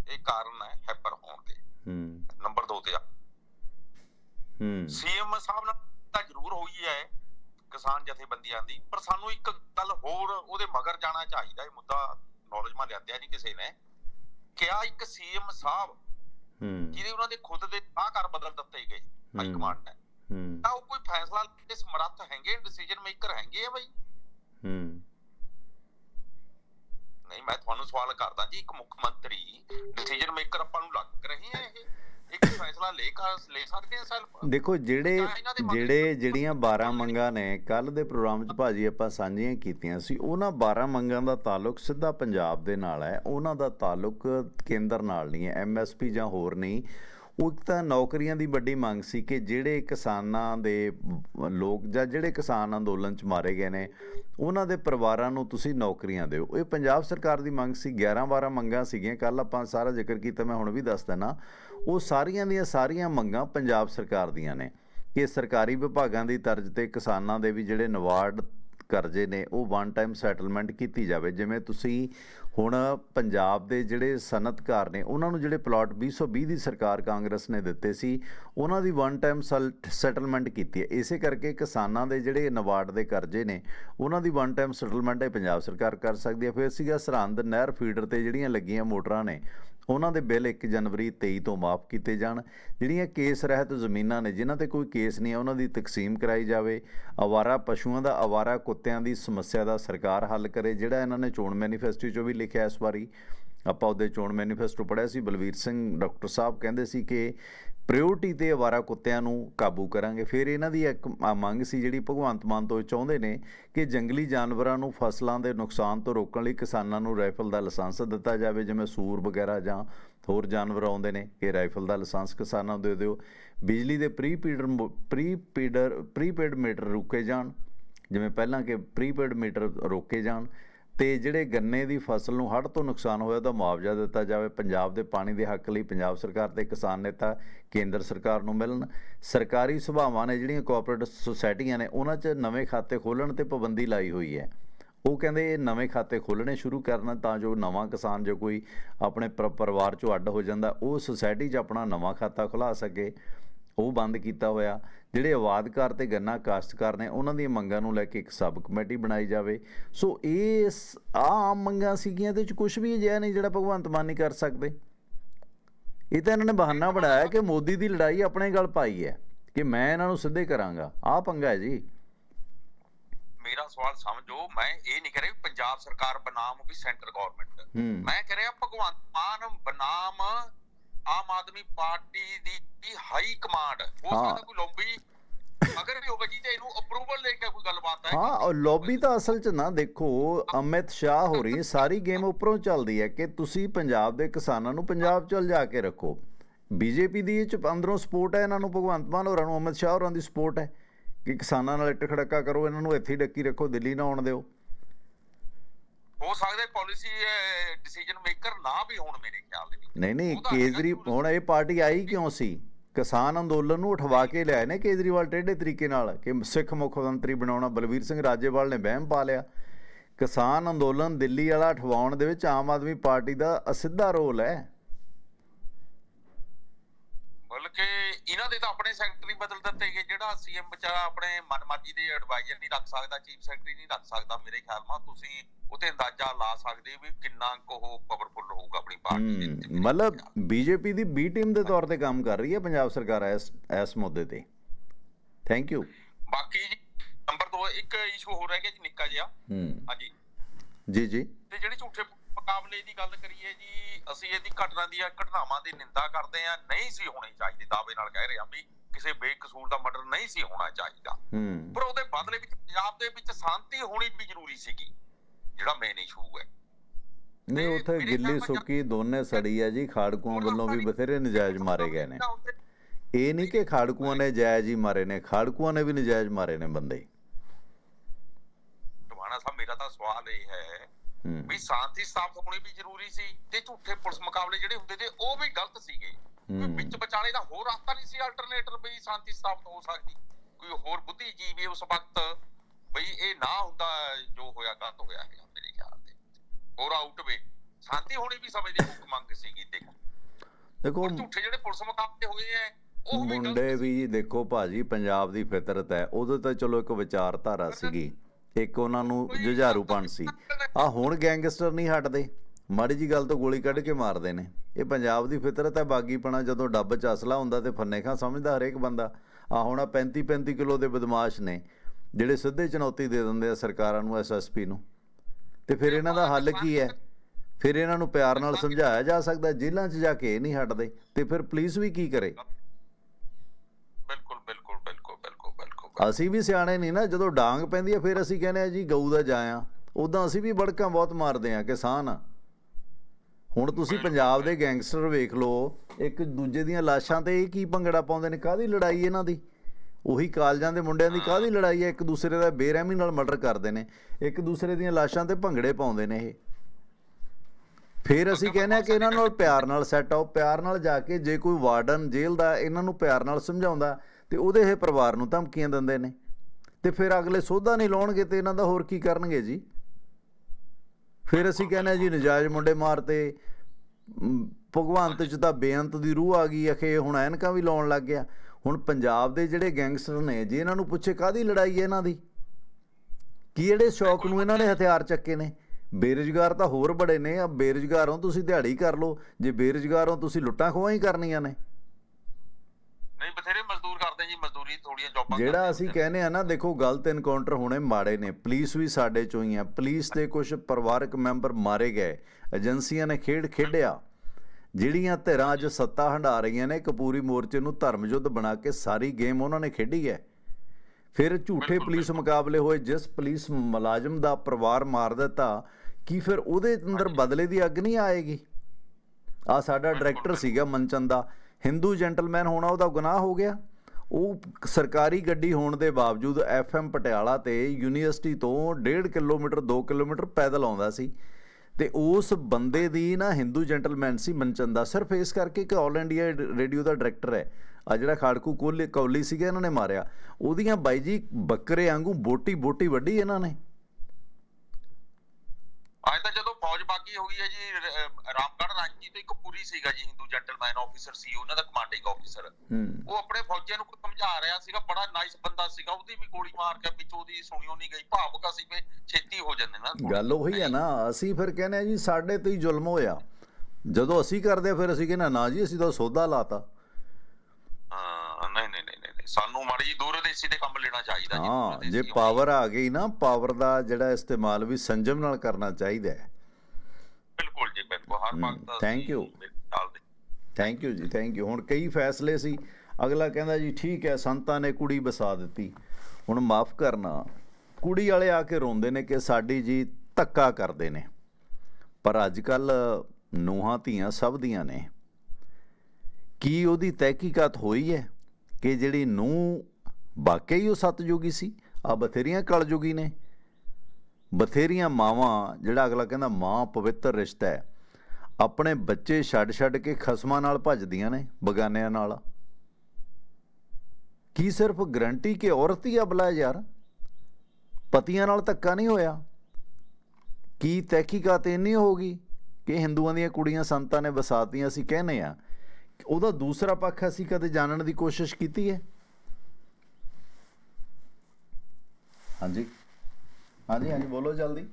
ਇਹ ਕਾਰਨ ਹੈ ਹੈਪਰ ਹੋਣ ਦੇ। ਹੂੰ। ਨੰਬਰ 2 ਤੇ ਆ। ਹੂੰ। ਸੀਐਮ ਸਾਹਿਬ ਨਾਲ ਤਾਂ ਜ਼ਰੂਰ ਹੋਈ ਹੈ ਕਿਸਾਨ ਜਥੇਬੰਦੀਆਂ ਦੀ ਪਰ ਸਾਨੂੰ ਇੱਕ ਗੱਲ ਹੋਰ ਉਹਦੇ ਮਗਰ ਜਾਣਾ ਚਾਹੀਦਾ ਇਹ ਮੁੱਦਾ ਨੌਲੇਜ ਮਾ ਲਿਆਂਦਿਆ ਨਹੀਂ ਕਿਸੇ ਨੇ। ਕਿਹਾ ਇੱਕ ਸੀਐਮ ਸਾਹਿਬ ਹੂੰ। ਜਿਹਦੇ ਉਹਨਾਂ ਦੇ ਖੁਦ ਦੇ ਆ ਕਰ ਬਦਲ ਦਿੱਤੇ ਗਏ ਹਾਈ। ਕਮਾਂਡ ਨੇ ਹੂੰ। ਤਾਂ ਉਹ ਕੋਈ ਫੈਸਲਾ ਲੈਣ ਦੇ ਸਮਰੱਥ ਹੈਗੇ ਡਿਸੀਜਨ ਮੇਕਰ ਹੈਗੇ ਆ ਬਈ? ਹੂੰ। ਨਹੀਂ ਮੈਂ ਤੁਹਾਨੂੰ ਸਵਾਲ ਕਰਦਾ ਜੀ ਇੱਕ ਮੁੱਖ ਮੰਤਰੀ ਡਿਸੀਜਨ ਮੇਕਰ ਆਪਾਂ ਨੂੰ ਲੱਗ ਰਹੇ ਆ ਇਹ? ਇੱਕ ਫੈਸਲਾ ਲੈ ਕਰ ਲੈ ਸਕਦੇ ਆ ਸੈਲਫ ਦੇਖੋ ਜਿਹੜੇ ਜਿਹੜੇ ਜਿਹੜੀਆਂ ਕੋਈ 12 ਮੰਗਾਂ ਨੇ ਕੱਲ ਦੇ ਪ੍ਰੋਗਰਾਮ 'ਚ ਭਾਜੀ ਆਪਾਂ ਸਾਂਝੀਆਂ ਕੀਤੀਆਂ ਸੀ ਉਹਨਾਂ 12 ਮੰਗਾਂ ਦਾ ਤਾਲੁਕ ਸਿੱਧਾ ਪੰਜਾਬ ਦੇ ਨਾਲ ਹੈ ਉਹਨਾਂ ਦਾ ਤਾਲੁਕ ਕੇਂਦਰ ਨਾਲ ਨਹੀਂ ਹੈ ਐਮਐਸਪੀ ਜਾਂ ਹੋਰ ਨਹੀਂ। ਉਹ ਇੱਕ ਤਾਂ ਨੌਕਰੀਆਂ ਦੀ ਵੱਡੀ ਮੰਗ ਸੀ ਕਿ ਜਿਹੜੇ ਕਿਸਾਨਾਂ ਦੇ ਲੋਕ ਜਾਂ ਜਿਹੜੇ ਕਿਸਾਨ ਅੰਦੋਲਨ 'ਚ ਮਾਰੇ ਗਏ ਨੇ ਉਹਨਾਂ ਦੇ ਪਰਿਵਾਰਾਂ ਨੂੰ ਤੁਸੀਂ ਨੌਕਰੀਆਂ ਦਿਓ। ਇਹ ਪੰਜਾਬ ਸਰਕਾਰ ਦੀ ਮੰਗ ਸੀ 11 12 ਮੰਗਾਂ ਸੀਗੀਆਂ ਕੱਲ ਆਪਾਂ ਸਾਰਾ ਜ਼ਿਕਰ ਕੀਤਾ ਮੈਂ ਹੁਣ ਵੀ ਦੱਸ ਦਿੰਦਾ ਉਹ ਸਾਰੀਆਂ ਦੀਆਂ ਸਾਰੀਆਂ ਮੰਗਾਂ ਪੰਜਾਬ ਸਰਕਾਰ ਦੀਆਂ ਨੇ ਕਿ ਸਰਕਾਰੀ ਵਿਭਾਗਾਂ ਦੀ ਤਰਜ਼ ਤੇ ਕਿਸਾਨਾਂ ਦੇ ਵੀ ਜਿਹੜੇ ਨਵਾਰਡ ਕਰਜ਼ੇ ਨੇ, ਉਹ ਵਨ ਟਾਈਮ ਸੈਟਲਮੈਂਟ ਕੀਤੀ ਜਾਵੇ। ਜਿਵੇਂ ਤੁਸੀਂ ਹੁਣ ਪੰਜਾਬ ਦੇ ਜਿਹੜੇ ਸਨਅਤਕਾਰ ਨੇ, ਉਹਨਾਂ ਨੂੰ ਜਿਹੜੇ ਪਲਾਟ 220 ਦੀ ਸਰਕਾਰ ਕਾਂਗਰਸ ਨੇ ਦਿੱਤੇ ਸੀ, ਉਹਨਾਂ ਦੀ ਵਨ ਟਾਈਮ ਸੈਟਲਮੈਂਟ ਕੀਤੀ ਹੈ। ਇਸੇ ਕਰਕੇ ਕਿਸਾਨਾਂ ਦੇ ਜਿਹੜੇ ਨਵਾਰਡ ਦੇ ਕਰਜ਼ੇ ਨੇ, ਉਹਨਾਂ ਦੀ ਵਨ ਟਾਈਮ ਸੈਟਲਮੈਂਟ ਇਹ ਪੰਜਾਬ ਸਰਕਾਰ ਕਰ ਸਕਦੀ ਹੈ। ਫਿਰ ਸੀਗਾ ਸਰਹੰਦ ਨਹਿਰ ਫੀਡਰ ਤੇ ਜਿਹੜੀਆਂ ਲੱਗੀਆਂ ਮੋਟਰਾਂ ਨੇ ਉਹਨਾਂ ਦੇ ਬਿੱਲ 1 ਜਨਵਰੀ 23 ਤੋਂ ਮਾਫ ਕੀਤੇ ਜਾਣ। ਜਿਹੜੀਆਂ ਕੇਸ ਰਹਿਤ ਜ਼ਮੀਨਾਂ ਨੇ, ਜਿਨ੍ਹਾਂ ਤੇ ਕੋਈ ਕੇਸ ਨਹੀਂ ਹੈ, ਉਹਨਾਂ ਦੀ ਤਕਸੀਮ ਕਰਾਈ ਜਾਵੇ। ਅਵਾਰਾ ਪਸ਼ੂਆਂ ਦਾ ਅਵਾਰਾ ਕੁੱਤਿਆਂ ਦੀ ਸਮੱਸਿਆ ਦਾ ਸਰਕਾਰ ਹੱਲ ਕਰੇ, ਜਿਹੜਾ ਇਹਨਾਂ ਨੇ ਚੋਣ ਮੈਨੀਫੈਸਟੋ 'ਚੋਂ ਵੀ ਲਿਖਿਆ ਇਸ ਵਾਰੀ। ਆਪਾਂ ਉਹਦੇ ਚੋਣ ਮੈਨੀਫੈਸਟੋ ਪੜ੍ਹਿਆ ਸੀ, ਬਲਵੀਰ ਸਿੰਘ ਡਾਕਟਰ ਸਾਹਿਬ ਕਹਿੰਦੇ ਸੀ ਕਿ ਪ੍ਰਾਇੋਰਟੀ ਤੇ ਅਵਾਰਾ ਕੁੱਤਿਆਂ ਨੂੰ ਕਾਬੂ ਕਰਾਂਗੇ। ਫਿਰ ਇਹਨਾਂ ਦੀ ਇੱਕ ਮੰਗ ਸੀ ਜਿਹੜੀ ਭਗਵੰਤ ਮਾਨ ਤੋਂ ਇਹ ਚਾਹੁੰਦੇ ਨੇ ਕਿ ਜੰਗਲੀ ਜਾਨਵਰਾਂ ਨੂੰ ਫਸਲਾਂ ਦੇ ਨੁਕਸਾਨ ਤੋਂ ਰੋਕਣ ਲਈ ਕਿਸਾਨਾਂ ਨੂੰ ਰਾਈਫਲ ਦਾ ਲਾਇਸੈਂਸ ਦਿੱਤਾ ਜਾਵੇ, ਜਿਵੇਂ ਸੂਰ ਵਗੈਰਾ ਜਾਂ ਹੋਰ ਜਾਨਵਰ ਆਉਂਦੇ ਨੇ, ਇਹ ਰਾਈਫਲ ਦਾ ਲਾਇਸੈਂਸ ਕਿਸਾਨਾਂ ਨੂੰ ਦੇ ਦਿਓ। ਬਿਜਲੀ ਦੇ ਪ੍ਰੀਪੀਡਰ ਪ੍ਰੀਪੀਡਰ ਪ੍ਰੀਪੇਡ ਮੀਟਰ ਰੁਕੇ ਜਾਣ, ਜਿਵੇਂ ਪਹਿਲਾਂ ਕਿ ਪ੍ਰੀਪੇਡ ਮੀਟਰ ਰੋਕੇ ਜਾਣ। ਤੇ ਜਿਹੜੇ ਗੰਨੇ ਦੀ ਫਸਲ ਨੂੰ ਹੜ੍ਹ ਤੋਂ ਨੁਕਸਾਨ ਹੋਇਆ, ਉਹਦਾ ਮੁਆਵਜ਼ਾ ਦਿੱਤਾ ਜਾਵੇ। ਪੰਜਾਬ ਦੇ ਪਾਣੀ ਦੇ ਹੱਕ ਲਈ ਪੰਜਾਬ ਸਰਕਾਰ ਤੇ ਕਿਸਾਨ ਨੇਤਾ, ਕੇਂਦਰ ਸਰਕਾਰ ਨੂੰ ਮਿਲਣ। ਸਰਕਾਰੀ ਸਭਾਵਾਂ ਨੇ ਜਿਹੜੀਆਂ ਕੋਆਪਰੇਟਿਵ ਸੁਸਾਇਟੀਆਂ ਨੇ, ਉਹਨਾਂ 'ਚ ਨਵੇਂ ਖਾਤੇ ਖੋਲ੍ਹਣ ਤੇ ਪਾਬੰਦੀ ਲਾਈ ਹੋਈ ਹੈ। ਉਹ ਕਹਿੰਦੇ ਇਹ ਨਵੇਂ ਖਾਤੇ ਖੋਲ੍ਹਣੇ ਸ਼ੁਰੂ ਕਰਨ ਤਾਂ ਜੋ ਨਵਾਂ ਕਿਸਾਨ ਜੋ ਕੋਈ ਆਪਣੇ ਪਰਿਵਾਰ ਚੋਂ ਅੱਡ ਹੋ ਜਾਂਦਾ, ਉਹ ਸੁਸਾਇਟੀ 'ਚ ਆਪਣਾ ਨਵਾਂ ਖਾਤਾ ਖੁਲਾ ਸਕੇ। ਉਹ ਬੰਦ ਕੀਤਾ ਹੋਇਆ। ਜਿਹੜੇ ਆਵਾਦਕਾਰ ਤੇ ਗੰਨਾ ਕਾਸ਼ਤਕਾਰ ਨੇ ਉਹਨਾਂ ਦੀਆਂ ਮੰਗਾਂ ਨੂੰ ਲੈ ਕੇ ਇੱਕ ਸਬ ਕਮੇਟੀ ਬਣਾਈ ਜਾਵੇ। ਸੋ ਇਹ ਆਮ ਮੰਗਾਂ ਸੀਗੀਆਂ ਤੇ ਚ ਕੁਝ ਵੀ ਅਜਿਹਾ ਨਹੀਂ ਜਿਹੜਾ ਭਗਵੰਤ ਮਾਨ ਨਹੀਂ ਕਰ ਸਕਦੇ। ਇਹ ਤਾਂ ਇਹਨਾਂ ਨੇ ਬਹਾਨਾ ਬਣਾਇਆ ਕਿ ਮੋਦੀ ਦੀ ਲੜਾਈ ਆਪਣੇ ਗਲ ਪਾਈ ਹੈ ਕਿ ਮੈਂ ਇਹਨਾਂ ਨੂੰ ਸਿੱਧੇ ਕਰਾਂਗਾ। ਆਹ ਪੰਗਾ ਹੈ ਜੀ। ਮੇਰਾ ਸਵਾਲ ਸਮਝੋ ਮੈਂ ਇਹ ਨਹੀਂ ਕਹਿ ਰਿਹਾ ਪੰਜਾਬ ਸਰਕਾਰ ਬਨਾਮ ਵੀ ਸੈਂਟਰ ਗਵਰਨਮੈਂਟ। ਮੈਂ ਕਹਿ ਰਿਹਾ ਭਗਵੰਤ ਮਾਨ ਬਨਾਮ ਆਮ ਆਦਮੀ ਪਾਰਟੀ ਦੀ ਹਾਈ ਕਮਾਂਡ? ਹੋ। ਸਕਦਾ ਕੋਈ ਲੰਬੀ ਅਗਰ ਵੀ ਹੋਵੇ ਜੀ ਤੇ ਇਹਨੂੰ ਅਪਰੂਵਲ ਲੈ ਕੇ ਕੋਈ ਗੱਲਬਾਤ ਹੈ। ਹਾਂ ਉਹ ਲੌਬੀ ਤਾਂ ਅਸਲ 'ਚ ਨਾ ਦੇਖੋ ਅਮਿਤ ਸ਼ਾਹ ਹੋ ਰਹੀ ਸਾਰੀ ਗੇਮ ਉੱਪਰੋਂ ਚੱਲਦੀ ਹੈ ਕਿ ਤੁਸੀਂ ਪੰਜਾਬ ਦੇ ਕਿਸਾਨਾਂ ਨੂੰ ਪੰਜਾਬ 'ਚ ਲਿਜਾ ਕੇ ਰੱਖੋ। ਬੀਜੇਪੀ ਦੀ ਇਹ 'ਚ ਅੰਦਰੋਂ ਸਪੋਰਟ ਹੈ ਇਹਨਾਂ ਨੂੰ ਭਗਵੰਤ ਮਾਨ ਹੋਰਾਂ ਨੂੰ ਅਮਿਤ ਸ਼ਾਹ ਹੋਰਾਂ ਦੀ ਸਪੋਰਟ ਹੈ ਕਿ ਕਿਸਾਨਾਂ ਨਾਲ ਇੱਟ ਖੜਕਾ ਕਰੋ ਇਹਨਾਂ ਨੂੰ ਇੱਥੇ ਹੀ ਡੱਕੀ ਰੱਖੋ ਦਿੱਲੀ ਨਾ ਆਉਣ ਦਿਓ। ਹੋ ਸਕਦਾ ਪਾਲਿਸੀ ਡਿਸੀਜਨ ਮੇਕਰ ਨਾ ਵੀ ਹੋਣ ਮੇਰੇ ਖਿਆਲ ਦੇ ਵਿੱਚ। ਨਹੀਂ ਨਹੀਂ ਕੇਜਰੀ। ਹੁਣ ਇਹ ਪਾਰਟੀ ਆਈ ਕਿਉਂ ਸੀ? ਕਿਸਾਨ ਅੰਦੋਲਨ ਨੂੰ ਉਠਵਾ ਕੇ ਲਿਆਏ ਨੇ ਕੇਜਰੀਵਾਲ ਟੇਢੇ ਤਰੀਕੇ ਨਾਲ ਕਿ ਸਿੱਖ ਮੁੱਖ ਮੰਤਰੀ ਬਣਾਉਣਾ। ਬਲਵੀਰ ਸਿੰਘ ਰਾਜੇਵਾਲ ਨੇ ਵਹਿਮ ਪਾ ਲਿਆ। ਕਿਸਾਨ ਅੰਦੋਲਨ ਦਿੱਲੀ ਵਾਲਾ ਉਠਵਾਉਣ ਦੇ ਵਿੱਚ ਆਮ ਆਦਮੀ ਪਾਰਟੀ ਦਾ ਅਸਿੱਧਾ ਰੋਲ ਹੈ। ਬਲਕਿ ਇਹਨਾਂ ਦੇ ਤਾਂ ਆਪਣੇ ਸੈਕਟਰੀ ਬਦਲ ਦਿੱਤੇ ਗਏ ਜਿਹੜਾ ਸੀਐਮ ਵਿਚਾਰਾ ਆਪਣੇ ਮਨਮਰਜ਼ੀ ਦੇ ਐਡਵਾਈਜ਼ਰ ਨਹੀਂ ਰੱਖ ਸਕਦਾ ਚੀਫ ਸੈਕਟਰੀ ਨਹੀਂ ਰੱਖ ਸਕਦਾ ਮੇਰੇ ਖਿਆਲ ਨਾਲ। ਤੁਸੀਂ ਉਹਤੇ ਅੰਦਾਜ਼ਾ ਲਾ ਸਕਦੇ ਹੋ ਵੀ ਕਿੰਨਾ ਕੁ ਉਹ ਪਾਵਰਫੁਲ ਰਹੂਗਾ ਆਪਣੀ ਪਾਰਟੀ ਦੇ ਮਤਲਬ ਬੀਜੇਪੀ ਦੀ ਬੀ ਟੀਮ ਦੇ ਤੌਰ ਤੇ ਕੰਮ ਕਰ ਰਹੀ ਹੈ ਪੰਜਾਬ ਸਰਕਾਰ ਇਸ ਇਸ ਮੁੱਦੇ ਤੇ। ਥੈਂਕ ਯੂ ਬਾਕੀ ਜੀ ਨੰਬਰ 2 ਇੱਕ ਇਸ਼ੂ ਹੋ ਰਹਿ ਗਿਆ ਜੀ ਨਿੱਕਾ ਜਿਹਾ। ਹੂੰ। ਹਾਂਜੀ। ਜੀ ਜੀ। ਤੇ ਜਿਹੜੇ ਝੂਠੇ ਮੁਕਾਬਲੇ ਦੀ ਗੱਲ ਕਰੀਏ ਜੀ ਅਸੀਂ ਇਹਦੀ ਘਟਨਾ ਦੀਆਂ ਘਟਨਾਵਾਂ ਦੀ ਨਿੰਦਾ ਕਰਦੇ ਆ ਨਹੀਂ ਸੀ ਹੋਣੀ ਚਾਹੀਦੀ ਦਾਅਵੇ ਨਾਲ ਕਹਿ ਰਹੇ ਆ ਵੀ ਕਿਸੇ ਬੇਕਸੂਰ ਦਾ ਮਰਡਰ ਨਹੀਂ ਸੀ ਹੋਣਾ ਚਾਹੀਦਾ। ਹੂੰ। ਪਰ ਉਹਦੇ ਬਦਲੇ ਵਿੱਚ ਪੰਜਾਬ ਦੇ ਵਿੱਚ ਸ਼ਾਂਤੀ ਹੋਣੀ ਵੀ ਜ਼ਰੂਰੀ ਸੀਗੀ। ਜਿਹੜਾ ਮੇਨ ਇਸ਼ੂ ਹੈ। ਨਹੀਂ ਉੱਥੇ ਗਿੱਲੀ ਸੁੱਕੀ ਦੋਨੇ ਸੜੀ ਹੈ ਜੀ ਖਾੜਕੂਆਂ ਵੱਲੋਂ ਵੀ ਬਥੇਰੇ ਨਜਾਇਜ਼ ਮਾਰੇ ਗਏ ਨੇ। ਇਹ ਨਹੀਂ ਕਿ ਖਾੜਕੂਆਂ ਨੇ ਜਾਇਜ਼ ਹੀ ਮਾਰੇ ਨੇ ਖਾੜਕੂਆਂ ਨੇ ਵੀ ਨਜਾਇਜ਼ ਮਾਰੇ ਨੇ ਬੰਦੇ। ਟਵਾਣਾ ਸਾਹਿਬ ਮੇਰਾ ਤਾਂ ਸਵਾਲ ਇਹ ਹੈ ਵੀ ਸ਼ਾਂਤੀ ਸਥਾਪਿਤ ਹੋਣੀ ਵੀ ਜ਼ਰੂਰੀ ਸੀ ਤੇ ਝੂਠੇ ਪੁਲਿਸ ਮੁਕਾਬਲੇ ਜਿਹੜੇ ਹੁੰਦੇ ਤੇ ਉਹ ਵੀ ਗਲਤ ਸੀਗੇ। ਵਿੱਚ ਵਿਚਾਲੇ ਦਾ ਹੋਰ ਰਸਤਾ ਨਹੀਂ ਸੀ ਅਲਟਰਨੇਟਰ ਵੀ ਸ਼ਾਂਤੀ ਸਥਾਪਿਤ ਹੋ ਸਕਦੀ। ਕੋਈ ਹੋਰ ਬੁੱਧੀਜੀਵੀ ਉਸ ਵਕਤ ਬਈ ਇਹ ਨਾ ਹੁੰਦਾ ਹੋਇਆ ਗਲਤ ਹੋਇਆ ਹੈ ਮੇਰੇ ਖਿਆਲ ਦੇ ਹੋਰ ਆਊਟ ਵੇ। ਸ਼ਾਂਤੀ ਹੋਣੀ ਵੀ ਸਮੇਂ ਦੀ ਮੁੱਖ ਮੰਗ ਸੀਗੀ ਦੇਖੋ। ਦੇਖੋ ਝੂਠੇ ਜਿਹੜੇ ਪੁਲਿਸ ਮੁਕਾਬਲੇ ਹੋਏ ਐ ਉਹ ਵੀ ਮੁੰਡੇ ਵੀ ਦੇਖੋ ਭਾਜੀ ਪੰਜਾਬ ਦੀ ਫਿਤਰਤ ਹੈ ਉਦੋਂ ਤਾਂ ਚਲੋ ਇੱਕ ਵਿਚਾਰਧਾਰਾ ਸੀਗੀ। ਇੱਕ ਉਹਨਾਂ ਨੂੰ ਜੁਝਾਰੂਪਣ ਸੀ। ਆ ਹੁਣ ਗੈਂਗਸਟਰ ਨਹੀਂ ਹਟਦੇ। ਮਾੜੀ ਜੀ ਗੱਲ ਤੋਂ ਗੋਲੀ ਕੱਢ ਕੇ ਮਾਰਦੇ ਨੇ। ਇਹ ਪੰਜਾਬ ਦੀ ਫਿਤਰਤ ਹੈ ਬਾਗੀਪਣਾ ਜਦੋਂ ਡੱਬ ਚ ਅਸਲਾ ਹੁੰਦਾ ਤੇ ਫੰਨੇ ਖਾਂ ਸਮਝਦਾ ਹਰੇਕ ਬੰਦਾ। ਆ ਹੁਣ 35 35 ਕਿਲੋ ਦੇ ਬਦਮਾਸ਼ ਨੇ। ਜਿਹੜੇ ਸਿੱਧੇ ਚੁਣੌਤੀ ਦੇ ਦਿੰਦੇ ਆ ਸਰਕਾਰਾਂ ਨੂੰ ਐਸਐਸਪੀ ਨੂੰ। ਤੇ ਫਿਰ ਇਹਨਾਂ ਦਾ ਹੱਲ ਕੀ ਹੈ? ਫਿਰ ਇਹਨਾਂ ਨੂੰ ਪਿਆਰ ਨਾਲ ਸਮਝਾਇਆ ਜਾ ਸਕਦਾ ਜੇਲ੍ਹਾਂ 'ਚ ਜਾ ਕੇ ਇਹ ਨਹੀਂ ਹਟਦੇ। ਤੇ ਫਿਰ ਪੁਲਿਸ ਵੀ ਕੀ ਕਰੇ? ਬਿਲਕੁਲ ਬਿਲਕੁਲ ਬਿਲਕੁਲ ਬਿਲਕੁਲ ਬਿਲਕੁਲ ਅਸੀਂ ਵੀ ਸਿਆਣੇ ਨਹੀਂ ਨਾ ਜਦੋਂ ਡਾਂਗ ਪੈਂਦੀ ਆ ਫਿਰ ਅਸੀਂ ਕਹਿੰਦੇ ਆ ਜੀ ਗਊ ਦਾ ਜਾਇਆ ਉਦਾਂ ਅਸੀਂ ਵੀ ਬੜਕਾਂ ਬਹੁਤ ਮਾਰਦੇ ਆ ਕਿਸਾਨ ਹੁਣ ਤੁਸੀਂ ਪੰਜਾਬ ਦੇ ਗੈਂਗਸਟਰ ਵੇਖ ਲਓ ਇੱਕ ਦੂਜੇ ਦੀਆਂ ਲਾਸ਼ਾਂ ਤੇ ਇਹ ਕੀ ਭੰਗੜਾ ਪਾਉਂਦੇ ਨੇ? ਕਾਹਦੀ ਲੜਾਈ ਇਹਨਾਂ ਦੀ? ਉਹੀ ਕਾਲਜਾਂ ਦੇ ਮੁੰਡਿਆਂ ਦੀ ਕਾਹਦੀ ਲੜਾਈ ਹੈ? ਇੱਕ ਦੂਸਰੇ ਦਾ ਬੇਰਹਿਮੀ ਨਾਲ ਮਰਡਰ ਕਰਦੇ ਨੇ। ਇੱਕ ਦੂਸਰੇ ਦੀਆਂ ਲਾਸ਼ਾਂ ਤੇ ਭੰਗੜੇ ਪਾਉਂਦੇ ਨੇ ਇਹ। ਫਿਰ ਅਸੀਂ ਕਹਿੰਦੇ ਆ ਕਿ ਇਹਨਾਂ ਨਾਲ ਪਿਆਰ ਨਾਲ ਸੈੱਟ ਆਓ ਪਿਆਰ ਨਾਲ ਜਾ ਕੇ ਜੇ ਕੋਈ ਵਾਰਡਨ ਜੇਲ੍ਹ ਦਾ ਇਹਨਾਂ ਨੂੰ ਪਿਆਰ ਨਾਲ ਸਮਝਾਉਂਦਾ ਤੇ ਉਹਦੇ ਇਹ ਪਰਿਵਾਰ ਨੂੰ ਧਮਕੀਆਂ ਦਿੰਦੇ ਨੇ। ਤੇ ਫਿਰ ਅਗਲੇ ਸੋਧਾ ਨਹੀਂ ਲਾਉਣਗੇ ਤੇ ਇਹਨਾਂ ਦਾ ਹੋਰ ਕੀ ਕਰਨਗੇ ਜੀ? ਫਿਰ ਅਸੀਂ ਕਹਿੰਦੇ ਹਾਂ ਜੀ ਨਜਾਇਜ਼ ਮੁੰਡੇ ਮਾਰਤੇ। ਮ, ਭਗਵੰਤ ਚ ਤਾਂ ਬੇਅੰਤ ਦੀ ਰੂਹ ਆ ਗਈ ਅਖੇ ਹੁਣ ਐਨਕਾਂ ਵੀ ਲਾਉਣ ਲੱਗ ਗਿਆ। ਹੁਣ ਪੰਜਾਬ ਦੇ ਜਿਹੜੇ ਗੈਂਗਸਟਰ ਨੇ ਜੇ ਇਹਨਾਂ ਨੂੰ ਪੁੱਛੇ ਕਾਦੀ ਲੜਾਈ ਹੈ ਇਹਨਾਂ ਦੀ? ਕੀ ਜਿਹੜੇ ਸ਼ੌਕ ਨੂੰ ਇਹਨਾਂ ਨੇ ਹਥਿਆਰ ਚੱਕੇ ਨੇ? ਬੇਰੁਜ਼ਗਾਰ ਤਾਂ ਹੋਰ ਬੜੇ ਨੇ ਆ ਬੇਰੁਜ਼ਗਾਰ ਹੋ ਤੁਸੀਂ ਦਿਹਾੜੀ ਕਰ ਲਓ ਜੇ ਬੇਰੁਜ਼ਗਾਰ ਹੋ ਤੁਸੀਂ ਲੁੱਟਾਂ ਖੋਹਾਂ ਹੀ ਕਰਨੀਆਂ ਨੇ। ਨਹੀਂ ਬਥੇਰੇ ਮਜ਼ਦੂਰ ਕਰਦੇ ਜੀ ਮਜ਼ਦੂਰੀ ਥੋੜੀਆਂ ਜੌਬਾਂ ਜਿਹੜਾ ਅਸੀਂ। ਕਹਿੰਦੇ ਆ ਨਾ ਦੇਖੋ ਗਲਤ ਐਨਕਾਊਂਟਰ ਹੋਣੇ ਮਾੜੇ ਨੇ ਪੁਲਿਸ ਵੀ ਸਾਡੇ ਚੋਂ ਹੀ ਆ ਪੁਲਿਸ ਦੇ ਕੁਝ ਪਰਿਵਾਰਕ ਮੈਂਬਰ ਮਾਰੇ ਗਏ ਏਜੰਸੀਆਂ ਨੇ ਖੇਡ ਖੇਡਿਆ। ਜਿਹੜੀਆਂ ਧਿਰਾਂ ਅੱਜ ਸੱਤਾ ਹੰਡਾ ਰਹੀਆਂ ਨੇ ਕਪੂਰੀ ਮੋਰਚੇ ਨੂੰ ਧਰਮ ਯੁੱਧ ਬਣਾ ਕੇ ਸਾਰੀ ਗੇਮ ਉਹਨਾਂ ਨੇ ਖੇਡੀ ਹੈ। ਫਿਰ ਝੂਠੇ ਪੁਲਿਸ ਮੁਕਾਬਲੇ ਹੋਏ ਜਿਸ ਪੁਲਿਸ ਮੁਲਾਜ਼ਮ ਦਾ ਪਰਿਵਾਰ ਮਾਰ ਦਿੱਤਾ ਕੀ ਫਿਰ ਉਹਦੇ ਅੰਦਰ ਬਦਲੇ ਦੀ ਅੱਗ ਨਹੀਂ ਆਏਗੀ? ਆ ਸਾਡਾ ਡਾਇਰੈਕਟਰ ਸੀਗਾ ਮਨਚੰਦ ਦਾ। ਹਿੰਦੂ ਜੈਂਟਲਮੈਨ ਹੋਣਾ ਉਹਦਾ ਗੁਨਾਹ ਹੋ ਗਿਆ। ਉਹ ਸਰਕਾਰੀ ਗੱਡੀ ਹੋਣ ਦੇ ਬਾਵਜੂਦ ਐਫਐਮ ਪਟਿਆਲਾ ਤੇ ਯੂਨੀਵਰਸਿਟੀ ਤੋਂ 1.5 ਕਿਲੋਮੀਟਰ 2 ਕਿਲੋਮੀਟਰ ਪੈਦਲ ਆਉਂਦਾ ਸੀ। ਤੇ ਉਸ ਬੰਦੇ ਦੀ ਨਾ ਹਿੰਦੂ ਜੈਂਟਲਮੈਨ ਸੀ ਮਨਚੰਦਾ, ਸਿਰਫ ਇਸ ਕਰਕੇ ਕਿ ਆਲ ਇੰਡੀਆ ਰੇਡੀਓ ਦਾ ਡਾਇਰੈਕਟਰ ਹੈ। ਆ ਜਿਹੜਾ ਖਾੜਕੂ ਕੋਲੇ ਕੌਲੀ ਸੀਗਾ, ਇਹਨਾਂ ਨੇ ਮਾਰਿਆ। ਉਹਦੀਆਂ ਬਾਈ ਜੀ ਬੱਕਰੇ ਵਾਂਗੂ ਬੋਟੀ ਬੋਟੀ ਵੱਢੀ ਇਹਨਾਂ ਨੇ। ਤਾਂ ਜਦੋਂ ਫੌਜ ਬਾਗੀ ਹੋ ਗਈ ਹੈ ਜੀ ਰ- ਰਾਮਗੜ੍ਹ ਰਾਂਚੀ ਤੋਂ ਇੱਕ ਪੂਰੀ ਸੀਗਾ ਜੀ ਹਿੰਦੂ ਜੈਂਟਲਮੈਨ ਆਫੀਸਰ ਸੀ ਉਹਨਾਂ ਦਾ ਕਮਾਂਡਿੰਗ ਆਫੀਸਰ ਉਹ ਆਪਣੇ ਫੌਜੀਆਂ ਨੂੰ ਕੋਈ ਸਮਝਾ ਰਿਹਾ ਸੀਗਾ ਬੜਾ ਨਾਈਸ ਬੰਦਾ ਸੀਗਾ ਉਹਦੀ ਵੀ ਗੋਲੀ ਮਾਰ ਕੇ ਵਿੱਚ ਉਹਦੀ ਸੁਣਿਓ ਨਹੀਂ ਗਈ ਭਾਵੁਕ ਅਸੀਂ ਫੇ ਛੇਤੀ ਹੋ ਜਾਂਦੇ ਨਾ। ਗੱਲ ਉਹੀ ਹੈ ਨਾ ਅਸੀਂ ਫਿਰ ਕਹਿੰਦੇ ਆ ਜੀ ਸਾਡੇ ਤੇ ਹੀ ਜ਼ੁਲਮ ਹੋਇਆ। ਜਦੋਂ ਅਸੀਂ ਕਰਦੇ ਫਿਰ ਅਸੀਂ ਕਹਿੰਦੇ ਨਾ ਜੀ ਅਸੀਂ ਤਾਂ ਸੌਦਾ ਲਾਤਾ। ਹਾਂ ਨਹੀਂ, ਨਹੀਂ। ਸਾਨੂੰ ਮਾੜੀ ਜੀ ਦੂਰਦੇਸ਼ੀ ਦੇ ਕੰਮ ਲੈਣਾ ਚਾਹੀਦਾ ਜੀ ਹਾਂ ਜੇ। ਪਾਵਰ ਆ ਗਈ ਨਾ ਪਾਵਰ ਦਾ ਜਿਹੜਾ ਇਸਤੇਮਾਲ ਵੀ ਸੰਜਮ ਨਾਲ ਕਰਨਾ ਚਾਹੀਦਾ ਹੈ। ਬਿਲਕੁਲ ਜੀ ਬਿਲਕੁਲ ਹਰ ਵਕਤ. ਨਾਲ ਦੇ thank you ji thank you ਹੁਣ ਕਈ ਫੈਸਲੇ ਸੀ ਅਗਲਾ ਕਹਿੰਦਾ ਜੀ ਠੀਕ ਹੈ ਸੰਤਾਂ ਨੇ ਕੁੜੀ ਵਸਾ ਦਿੱਤੀ। ਹੁਣ ਮਾਫ ਕਰਨਾ। ਕੁੜੀ ਵਾਲੇ ਆ ਕੇ ਰੋਂਦੇ ਨੇ ਕਿ ਸਾਡੀ ਜੀ ਧੱਕਾ ਕਰਦੇ ਨੇ। ਪਰ ਅੱਜ ਕੱਲ ਨੂਹਾਂ ਧੀਆਂ ਸਭ ਦੀਆਂ ਨੇ। ਕੀ ਉਹਦੀ ਤਹਿਕੀਕਾਤ ਹੋਈ ਹੈ? ਕਿ ਜਿਹੜੀ ਨੂੰ ਵਾਕਈ ਉਹ ਸਤਜੁਗੀ ਸੀ ਆ ਬਥੇਰੀਆਂ ਕਲਯੁਗੀ ਨੇ। ਬਥੇਰੀਆਂ ਮਾਵਾਂ, ਜਿਹੜਾ ਅਗਲਾ ਕਹਿੰਦਾ ਮਾਂ ਪਵਿੱਤਰ ਰਿਸ਼ਤਾ ਹੈ, ਆਪਣੇ ਬੱਚੇ ਛੱਡ ਛੱਡ ਕੇ ਖਸਮਾਂ ਨਾਲ ਭੱਜਦੀਆਂ ਨੇ ਬਗਾਨਿਆਂ ਨਾਲ। ਕੀ ਸਿਰਫ ਗਰੰਟੀ ਕਿ ਔਰਤ ਹੀ ਅਬਲਾ ਯਾਰ? ਪਤੀਆਂ ਨਾਲ ਧੱਕਾ ਨਹੀਂ ਹੋਇਆ। ਕੀ ਤਹਿਕੀਕਾਤ ਇੰਨੀ ਹੋ ਗਈ ਕਿ ਹਿੰਦੂਆਂ ਦੀਆਂ ਕੁੜੀਆਂ ਸੰਤਾਂ ਨੇ ਵਸਾਤੀਆਂ ਅਸੀਂ ਕਹਿੰਦੇ ਆ ਉਹਦਾ ਦੂਸਰਾ ਪੱਖ ਅਸੀਂ ਕਦੇ ਜਾਣਨ ਦੀ ਕੋਸ਼ਿਸ਼ ਕੀਤੀ ਹੈ? ਹਾਂਜੀ। ਹਾਂਜੀ ਹਾਂਜੀ, ਬੋਲੋ ਜਲਦੀ।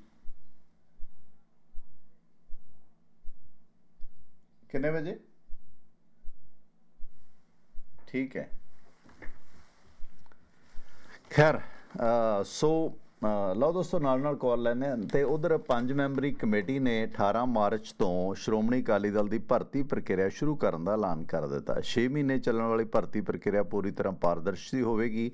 ਕਿੰਨੇ ਵਜੇ? ਠੀਕ ਹੈ। ਖੈਰ ਸੋ ਲਓ ਦੋਸਤੋ, ਨਾਲ ਨਾਲ ਕਾਲ ਲੈਂਦੇ ਹਾਂ। ਤੇ ਉਧਰ ਪੰਜ ਮੈਂਬਰੀ ਕਮੇਟੀ ਨੇ 18 ਮਾਰਚ ਤੋਂ ਸ਼੍ਰੋਮਣੀ ਅਕਾਲੀ ਦਲ ਦੀ ਭਰਤੀ ਪ੍ਰਕਿਰਿਆ ਸ਼ੁਰੂ ਕਰਨ ਦਾ ਐਲਾਨ ਕਰ ਦਿੱਤਾ। 6 ਮਹੀਨੇ ਚੱਲਣ ਵਾਲੀ ਭਰਤੀ ਪ੍ਰਕਿਰਿਆ ਪੂਰੀ ਤਰ੍ਹਾਂ ਪਾਰਦਰਸ਼ੀ ਹੋਵੇਗੀ।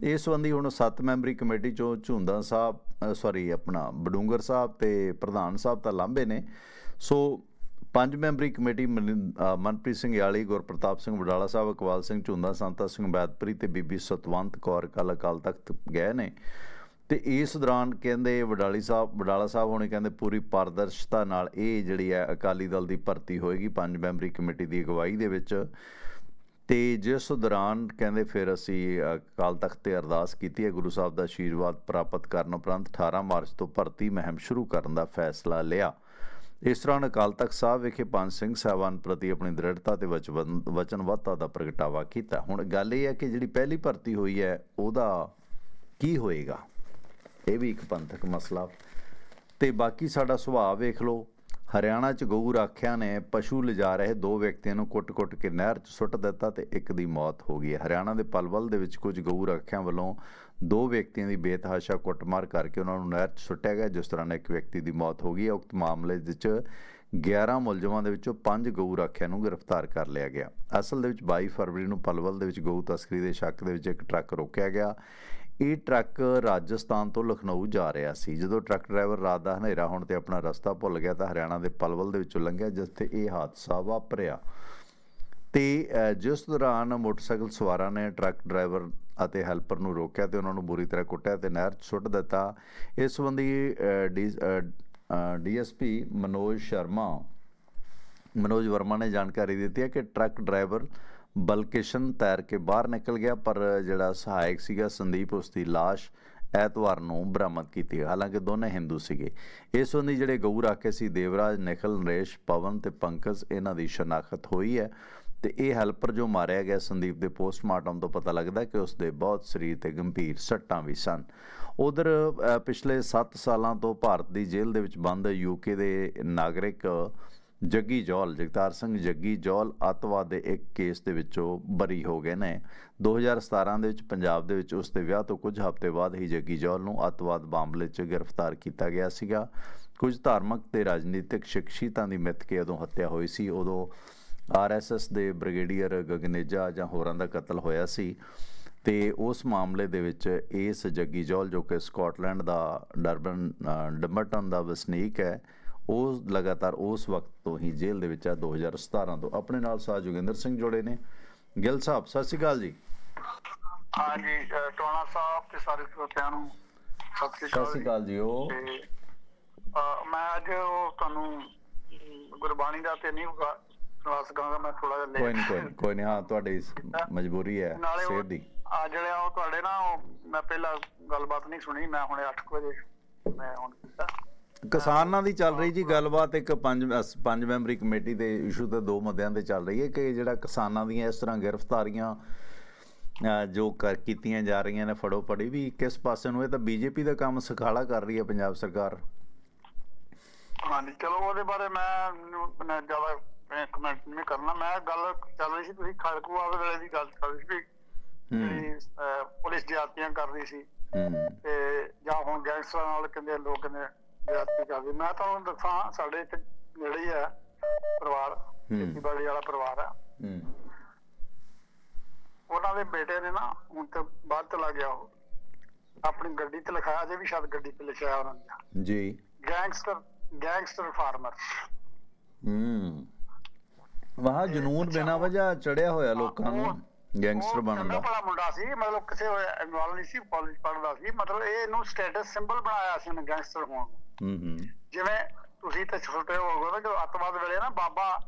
ਇਸ ਸੰਬੰਧੀ ਹੁਣ 7 ਮੈਂਬਰੀ ਕਮੇਟੀ ਚੋਂ ਝੁੰਦਾ ਸਾਹਿਬ ਸੌਰੀ ਆਪਣਾ ਬਡੂੰਗਰ ਸਾਹਿਬ ਤੇ ਪ੍ਰਧਾਨ ਸਾਹਿਬ ਤਾਂ ਲਾਂਭੇ ਨੇ। ਸੋ ਪੰਜ ਮੈਂਬਰੀ ਕਮੇਟੀ ਮਨਿੰ- ਮਨਪ੍ਰੀਤ ਸਿੰਘ ਯਾਲੀ, ਗੁਰਪ੍ਰਤਾਪ ਸਿੰਘ ਵਡਾਲਾ ਸਾਹਿਬ, ਇਕਬਾਲ ਸਿੰਘ, ਝੁੰਦਾ ਸੰਤਾ ਸਿੰਘ ਬੈਦਪਰੀ ਤੇ ਬੀਬੀ ਸਤਵੰਤ ਕੌਰ ਕੱਲ੍ਹ ਅਕਾਲ ਤਖਤ ਗਏ ਨੇ। ਤੇ ਇਸ ਦੌਰਾਨ ਕਹਿੰਦੇ ਵਡਾਲੀ ਸਾਹਿਬ, ਵਡਾਲਾ ਸਾਹਿਬ ਹੋਣੇ ਕਹਿੰਦੇ ਪੂਰੀ ਪਾਰਦਰਸ਼ਤਾ ਨਾਲ ਇਹ ਜਿਹੜੀ ਹੈ ਅਕਾਲੀ ਦਲ ਦੀ ਭਰਤੀ ਹੋਏਗੀ, ਪੰਜ ਮੈਂਬਰੀ ਕਮੇਟੀ ਦੀ ਅਗਵਾਈ ਦੇ ਵਿੱਚ। ਤੇ ਜਿਸ ਦੌਰਾਨ ਕਹਿੰਦੇ ਫਿਰ ਅਸੀਂ ਅਕਾਲ ਤਖਤ ਤੇ ਅਰਦਾਸ ਕੀਤੀ ਹੈ, ਗੁਰੂ ਸਾਹਿਬ ਦਾ ਆਸ਼ੀਰਵਾਦ ਪ੍ਰਾਪਤ ਕਰਨ ਉਪਰੰਤ 18 ਮਾਰਚ ਤੋਂ ਭਰਤੀ ਮੁਹਿੰਮ ਸ਼ੁਰੂ ਕਰਨ ਦਾ ਫੈਸਲਾ ਲਿਆ। ਇਸ ਦੌਰਾਨ ਅਕਾਲ ਤਖਤ ਸਾਹਿਬ ਵਿਖੇ ਪੰਜ ਸਿੰਘ ਸਾਹਿਬਾਨ ਪ੍ਰਤੀ ਆਪਣੀ ਦ੍ਰਿੜਤਾ ਤੇ ਵਚਨ- ਵਚਨਬੱਧਤਾ ਦਾ ਪ੍ਰਗਟਾਵਾ ਕੀਤਾ। ਹੁਣ ਗੱਲ ਇਹ ਹੈ ਕਿ ਜਿਹੜੀ ਪਹਿਲੀ ਭਰਤੀ ਹੋਈ ਹੈ, ਉਹਦਾ ਕੀ ਹੋਏਗਾ? ਇਹ ਵੀ ਇੱਕ ਪੰਥਕ ਮਸਲਾ। ਤੇ ਬਾਕੀ ਸਾਡਾ ਸੁਭਾਅ ਵੇਖ ਲਓ, ਹਰਿਆਣਾ ਚ ਗਊ ਰਾਖਿਆਂ ਨੇ ਪਸ਼ੂ ਲਿਜਾ ਰਹੇ ਦੋ ਵਿਅਕਤੀਆਂ ਨੂੰ ਕੁੱਟ-ਕੁੱਟ ਕੇ ਨਹਿਰ 'ਚ ਸੁੱਟ ਦਿੱਤਾ ਤੇ ਇੱਕ ਦੀ ਮੌਤ ਹੋ ਗਈ ਹੈ। ਹਰਿਆਣਾ ਦੇ ਪਲਵਲ ਦੇ ਵਿੱਚ ਕੁਝ ਗਊ ਰਾਖਿਆਂ ਵੱਲੋਂ ਦੋ ਵਿਅਕਤੀਆਂ ਦੀ ਬੇਤਹਾਸ਼ਾ ਕੁੱਟਮਾਰ ਕਰਕੇ ਉਹਨਾਂ ਨੂੰ ਨਹਿਰ 'ਚ ਸੁੱਟਿਆ ਗਿਆ, ਜਿਸ ਤਰ੍ਹਾਂ ਇੱਕ ਵਿਅਕਤੀ ਦੀ ਮੌਤ ਹੋ ਗਈ ਉਕਤ ਮਾਮਲੇ ਵਿੱਚ 11 ਮੁਲਜ਼ਮਾਂ ਦੇ ਵਿੱਚੋਂ 5 ਗਊ ਰਾਖਿਆਂ ਨੂੰ ਗ੍ਰਿਫਤਾਰ ਕਰ ਲਿਆ ਗਿਆ। ਅਸਲ ਦੇ ਵਿੱਚ 22 ਫਰਵਰੀ ਨੂੰ ਪਲਵਲ ਦੇ ਵਿੱਚ ਗਊ ਤਸਕਰੀ ਦੇ ਸ਼ੱਕ ਦੇ ਵਿੱਚ ਇੱਕ ਟਰੱਕ ਰੋਕਿਆ ਗਿਆ। ਇਹ ਟਰੱਕ ਰਾਜਸਥਾਨ ਤੋਂ ਲਖਨਊ ਜਾ ਰਿਹਾ ਸੀ। ਜਦੋਂ ਟਰੱਕ ਡਰਾਈਵਰ ਰਾਤ ਦਾ ਹਨੇਰਾ ਹੋਣ ਤੇ ਆਪਣਾ ਰਸਤਾ ਭੁੱਲ ਗਿਆ ਤਾਂ ਹਰਿਆਣਾ ਦੇ ਪਲਵਲ ਦੇ ਵਿੱਚੋਂ ਲੰਘਿਆ ਜਿੱਥੇ ਇਹ ਹਾਦਸਾ ਵਾਪਰਿਆ। ਤੇ ਜਿਸ ਦੌਰਾਨ ਮੋਟਰਸਾਈਕਲ ਸਵਾਰਾਂ ਨੇ ਟਰੱਕ ਡਰਾਈਵਰ ਅਤੇ ਹੈਲਪਰ ਨੂੰ ਰੋਕਿਆ ਤੇ ਉਹਨਾਂ ਨੂੰ ਬੁਰੀ ਤਰ੍ਹਾਂ ਕੁੱਟਿਆ ਤੇ ਨਹਿਰ 'ਚ ਸੁੱਟ ਦਿੱਤਾ। ਇਸ ਸੰਬੰਧੀ ਡੀਐਸਪੀ ਮਨੋਜ ਸ਼ਰਮਾ, ਮਨੋਜ ਵਰਮਾ ਨੇ ਜਾਣਕਾਰੀ ਦਿੱਤੀ ਹੈ ਕਿ ਟਰੱਕ ਡਰਾਈਵਰ ਬਲਕਿਸ਼ਨ ਤੈਰ ਕੇ ਬਾਹਰ ਨਿਕਲ ਗਿਆ, ਪਰ ਜਿਹੜਾ ਸਹਾਇਕ ਸੀਗਾ ਸੰਦੀਪ ਉਸ ਦੀ ਲਾਸ਼ ਐਤਵਾਰ ਨੂੰ ਬਰਾਮਦ ਕੀਤੀ ਹਾਲਾਂਕਿ ਦੋਨੇ ਹਿੰਦੂ ਸੀਗੇ। ਇਸ ਸੰਬੰਧੀ ਜਿਹੜੇ ਗਊ ਰਾਖੇ ਸੀ, ਦੇਵਰਾਜ, ਨਿਖਲ, ਨਰੇਸ਼, ਪਵਨ ਤੇ ਪੰਕਜ, ਇਹਨਾਂ ਦੀ ਸ਼ਨਾਖਤ ਹੋਈ ਹੈ ਤੇ ਇਹ ਹੈਲਪਰ ਜੋ ਮਾਰਿਆ ਗਿਆ ਸੰਦੀਪ ਦੇ ਪੋਸਟਮਾਰਟਮ ਤੋਂ ਪਤਾ ਲੱਗਦਾ ਕਿ ਉਸ ਦੇ ਬਹੁਤ ਸਰੀਰ ਤੇ ਗੰਭੀਰ ਸੱਟਾਂ ਵੀ ਸਨ। ਉਧਰ ਪਿਛਲੇ 7 ਸਾਲਾਂ ਤੋਂ ਭਾਰਤ ਦੀ ਜੇਲ੍ਹ ਦੇ ਵਿੱਚ ਬੰਦ ਯੂਕੇ ਦੇ ਨਾਗਰਿਕ ਜੱਗੀ ਜੌਲ ਜਗਤਾਰ ਸਿੰਘ ਜੱਗੀ ਜੌਲ ਅੱਤਵਾਦ ਦੇ ਇੱਕ ਕੇਸ ਦੇ ਵਿੱਚੋਂ ਬਰੀ ਹੋ ਗਏ ਨੇ। 2017 ਦੇ ਵਿੱਚ ਪੰਜਾਬ ਦੇ ਵਿੱਚ ਉਸ ਦੇ ਵਿਆਹ ਤੋਂ ਕੁਝ ਹਫ਼ਤੇ ਬਾਅਦ ਹੀ ਜੱਗੀ ਜੌਲ ਨੂੰ ਅੱਤਵਾਦ ਮਾਮਲੇ 'ਚ ਗ੍ਰਿਫਤਾਰ ਕੀਤਾ ਗਿਆ ਸੀਗਾ। ਕੁਝ ਧਾਰਮਿਕ ਤੇ ਰਾਜਨੀਤਿਕ ਸ਼ਖਸੀਅਤਾਂ ਦੀ ਮਿੱਥ ਕੇ ਉਦੋਂ ਹੱਤਿਆ ਹੋਈ ਸੀ। ਉਦੋਂ ਆਰਐਸਐਸ ਦੇ ਬ੍ਰਿਗੇਡੀਅਰ ਗਗਨੇਜਾ ਜਾਂ ਹੋਰਾਂ ਦਾ ਕਤਲ ਹੋਇਆ ਸੀ ਤੇ ਉਸ ਮਾਮਲੇ ਦੇ ਵਿੱਚ ਇਸ ਜੱਗੀ ਜੌਲ ਜੋ ਕਿ ਸਕਾਟਲੈਂਡ ਦਾ ਡਰਬਨ ਅ, ਡੰਬਰਟਨ ਦਾ ਵਸਨੀਕ ਹੈ ਉਹ ਲਗਾਤਾਰ ਉਸ ਵਕਤ ਤੋਂ ਹੀ ਜੇਲ੍ਹ ਦੇ ਵਿੱਚ ਆ 2017 ਤੋਂ। ਆਪਣੇ ਨਾਲ ਸਾਹ ਜੋਗਿੰਦਰ ਸਿੰਘ ਜੁੜੇ ਨੇ। ਗਿੱਲ ਸਾਹਿਬ ਸਤਿ ਸ਼੍ਰੀ ਅਕਾਲ ਜੀ। ਹਾਂਜੀ ਅਹ ਟੋਣਾ ਸਾਹਿਬ ਤੇ ਸਾਰੇ ਸਰੋਤਿਆਂ ਨੂੰ ਸਤਿ ਸ੍ਰੀ ਅਕਾਲ ਜੀ। ਜੀ ਉਹ? ਮੈਂ ਅੱਜ ਉਹ ਤੁਹਾਨੂੰ ਗੁਰਬਾਣੀ ਦਾ ਤੇ ਨਹੀਂ ਸੁਣਾ ਸਕਾਂਗਾ ਮੈਂ ਥੋੜਾ ਜਿਹਾ ਕੋਈ ਨਹੀਂ ਕੋਈ ਨਹੀਂ ਹਾਂ ਤੁਹਾਡੀ ਮਜਬੂਰੀ ਹੈ ਸਿਹਤ ਦੀ। ਆ ਜਿਹੜੇ ਉਹ ਤੁਹਾਡੇ ਨਾ ਮੈਂ ਪਹਿਲਾਂ ਗੱਲਬਾਤ ਨਹੀਂ ਸੁਣੀ ਮੈਂ ਹੁਣੇ 8 ਵਜੇ ਮੈਂ ਹੁਣ ਕੀਤਾ। ਕਿਸਾਨਾਂ ਦੀ ਚੱਲ ਰਹੀ ਜੀ ਗੱਲਬਾਤ ਇੱਕ ਪੰਜ ਪੰਜ ਮੈਂਬਰੀ ਕਮੇਟੀ ਦੇ ਇਸ਼ੂ ਤੇ ਦੋ ਮੁੱਦਿਆਂ ਤੇ ਚੱਲ ਰਹੀ ਹੈ ਕਿ ਜਿਹੜਾ ਕਿਸਾਨਾਂ ਦੀਆਂ ਇਸ ਤਰ੍ਹਾਂ ਗ੍ਰਿਫਤਾਰੀਆਂ ਜੋ ਕਰ ਕੀਤੀਆਂ ਜਾ ਰਹੀਆਂ ਨੇ ਫੜੋ ਫੜੀ ਵੀ ਕਿਸ ਪਾਸੇ ਨੂੰ? ਇਹ ਤਾਂ ਬੀਜੇਪੀ ਦਾ ਕੰਮ ਸਖਾਲਾ ਕਰ ਰਹੀ ਹੈ ਪੰਜਾਬ ਸਰਕਾਰ। ਹਾਂਜੀ ਚਲੋ ਉਹਦੇ ਬਾਰੇ ਮੈਂ ਜ਼ਿਆਦਾ ਕਮੈਂਟ ਨਹੀਂ ਕਰਨਾ। ਮੈਂ ਗੱਲ ਚੱਲ ਰਹੀ ਸੀ ਤੁਸੀਂ ਖੜਕੂ ਆਵੇ ਵੇਲੇ ਦੀ ਗੱਲ ਕਰ ਰਹੀ ਸੀ ਪੁਲਿਸ ਜਾਤੀਆਂ ਕਰ ਰਹੀ ਸੀ। ਤੇ ਜਾਂ ਹੁਣ ਗੈਂਗਸਟਰਾਂ ਨਾਲ ਕਹਿੰਦੇ ਲੋਕ ਨੇ ਜ਼ਿਆਦਤੀ ਕਰਦੇ ਮੈਂ ਤੁਹਾਨੂੰ ਦੱਸਾਂ ਸਾਡੇ ਇੱਥੇ ਨੇੜੇ ਹੀ ਹੈ ਪਰਿਵਾਰ। ਖੇਤੀਬਾੜੀ ਵਾਲਾ ਪਰਿਵਾਰ ਹੂੰ। ਉਹਨਾਂ ਦੇ ਬੇਟੇ ਨੇ ਨਾ ਹੁਣ ਤੇ ਬਾਹਰ ਚਲਾ ਗਿਆ ਉਹ। ਆਪਣੀ ਗੱਡੀ ਤੇ ਲਿਖਾਇਆ ਜੇ ਵੀ ਸ਼ਾਇਦ ਗੱਡੀ ਤੇ ਲਿਖਿਆ ਉਹਨਾਂ ਨੇ ਜੀ। Gangster gangster farmer. ਹੂੰ। ਵਾਹ ਜਨੂਨ ਬਿਨਾ ਵਜ੍ਹਾ ਚੜਿਆ ਹੋਇਆ ਲੋਕਾਂ ਨੂੰ ਗੈਂਗਸਟਰ ਬਣਨ ਦਾ। ਬੜਾ ਮੁੰਡਾ ਸੀ ਮਤਲਬ ਕਿਸੇ ਇਨਵੋਲਵ ਨਹੀਂ ਸੀ ਕਾਲਜ ਪੜ੍ਹਦਾ ਸੀ। ਮਤਲਬ ਇਹ ਇਹਨੂੰ ਸਟੇਟਸ ਸਿੰਬਲ ਬਣਾਇਆ ਸੀ ਉਹਨੇ ਗੈਂਗਸਟਰ ਹੋਣ ਨੂੰ। ਹੂੰ ਹੂੰ। ਜਿਵੇਂ ਤੁਸੀਂ ਤੇ ਛੋਟੇ ਹੋਵੋਗੇ ਨਾ ਜਦੋਂ ਅੱਤਵਾਦ ਵੇਲੇ ਨਾ ਬਾਬਾ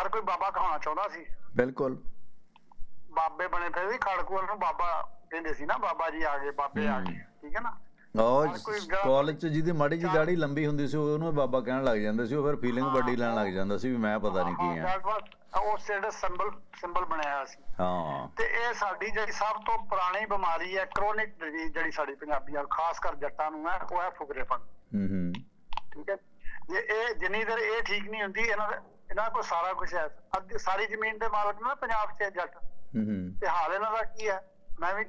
ਹਰ ਕੋਈ ਬਾਬਾ ਕਹਾਉਣਾ ਚਾਹੁੰਦਾ ਸੀ। ਬਿਲਕੁਲ। ਬਾਬੇ ਬਣੇ ਫਿਰ ਵੀ ਖੜਕੂ ਨੂੰ ਬਾਬਾ ਕਹਿੰਦੇ ਸੀ ਨਾ ਬਾਬਾ ਜੀ ਆ ਗਏ ਬਾਬੇ ਆ ਗਏ ਠੀਕ ਹੈ ਨਾ? ਉਹ ਕਾਲਜ ਚ ਜਿਹਦੀ ਮਾੜੀ ਜੀ ਦਾੜੀ ਲੰਬੀ ਹੁੰਦੀ ਸੀ ਉਹਨੂੰ ਬਾਬਾ ਕਹਿਣ ਲੱਗ ਜਾਂਦੇ ਸੀ ਉਹ ਫਿਰ ਫੀਲਿੰਗ ਵੱਡੀ ਲੈਣ ਲੱਗ ਜਾਂਦਾ ਸੀ ਵੀ ਮੈਂ ਪਤਾ ਨਹੀਂ ਕੀ ਆ। ਉਹ ਸਟੇਟਸ ਸਿੰਬਲ ਸਿੰਬਲ ਬਣਾਇਆ ਹੋਇਆ ਸੀ। ਹਾਂ। ਤੇ ਇਹ ਸਾਡੀ ਜਿਹੜੀ ਸਭ ਤੋਂ ਪੁਰਾਣੀ ਬਿਮਾਰੀ ਹੈ ਕ੍ਰੋਨਿਕ ਡਿਜ਼ੀਜ਼ ਜਿਹੜੀ ਸਾਡੀ ਪੰਜਾਬੀਆਂ ਖਾਸ ਕਰ ਜੱਟਾਂ ਨੂੰ ਹੈ ਉਹ ਹੈ ਫੁਕਰੇਪਨ। ਹੂੰ ਠੀਕ ਹੈ। ਇਹ ਜਿੰਨੀ ਦੇਰ ਇਹ ਠੀਕ ਨਹੀਂ ਹੁੰਦੀ ਇਹਨਾਂ ਦਾ ਇਹਨਾਂ ਕੋਲ ਸਾਰਾ ਕੁਝ ਹੈ। ਅੱਧੀ ਸਾਰੀ ਜ਼ਮੀਨ ਦੇ ਮਾਲਕ ਨਾ ਪੰਜਾਬ 'ਚ ਜੱਟ। ਹੂੰ ਹੂੰ। ਤੇ ਹਾਲ ਇਹਨਾਂ ਦਾ ਕੀ ਹੈ? ਮੈਂ ਵੀ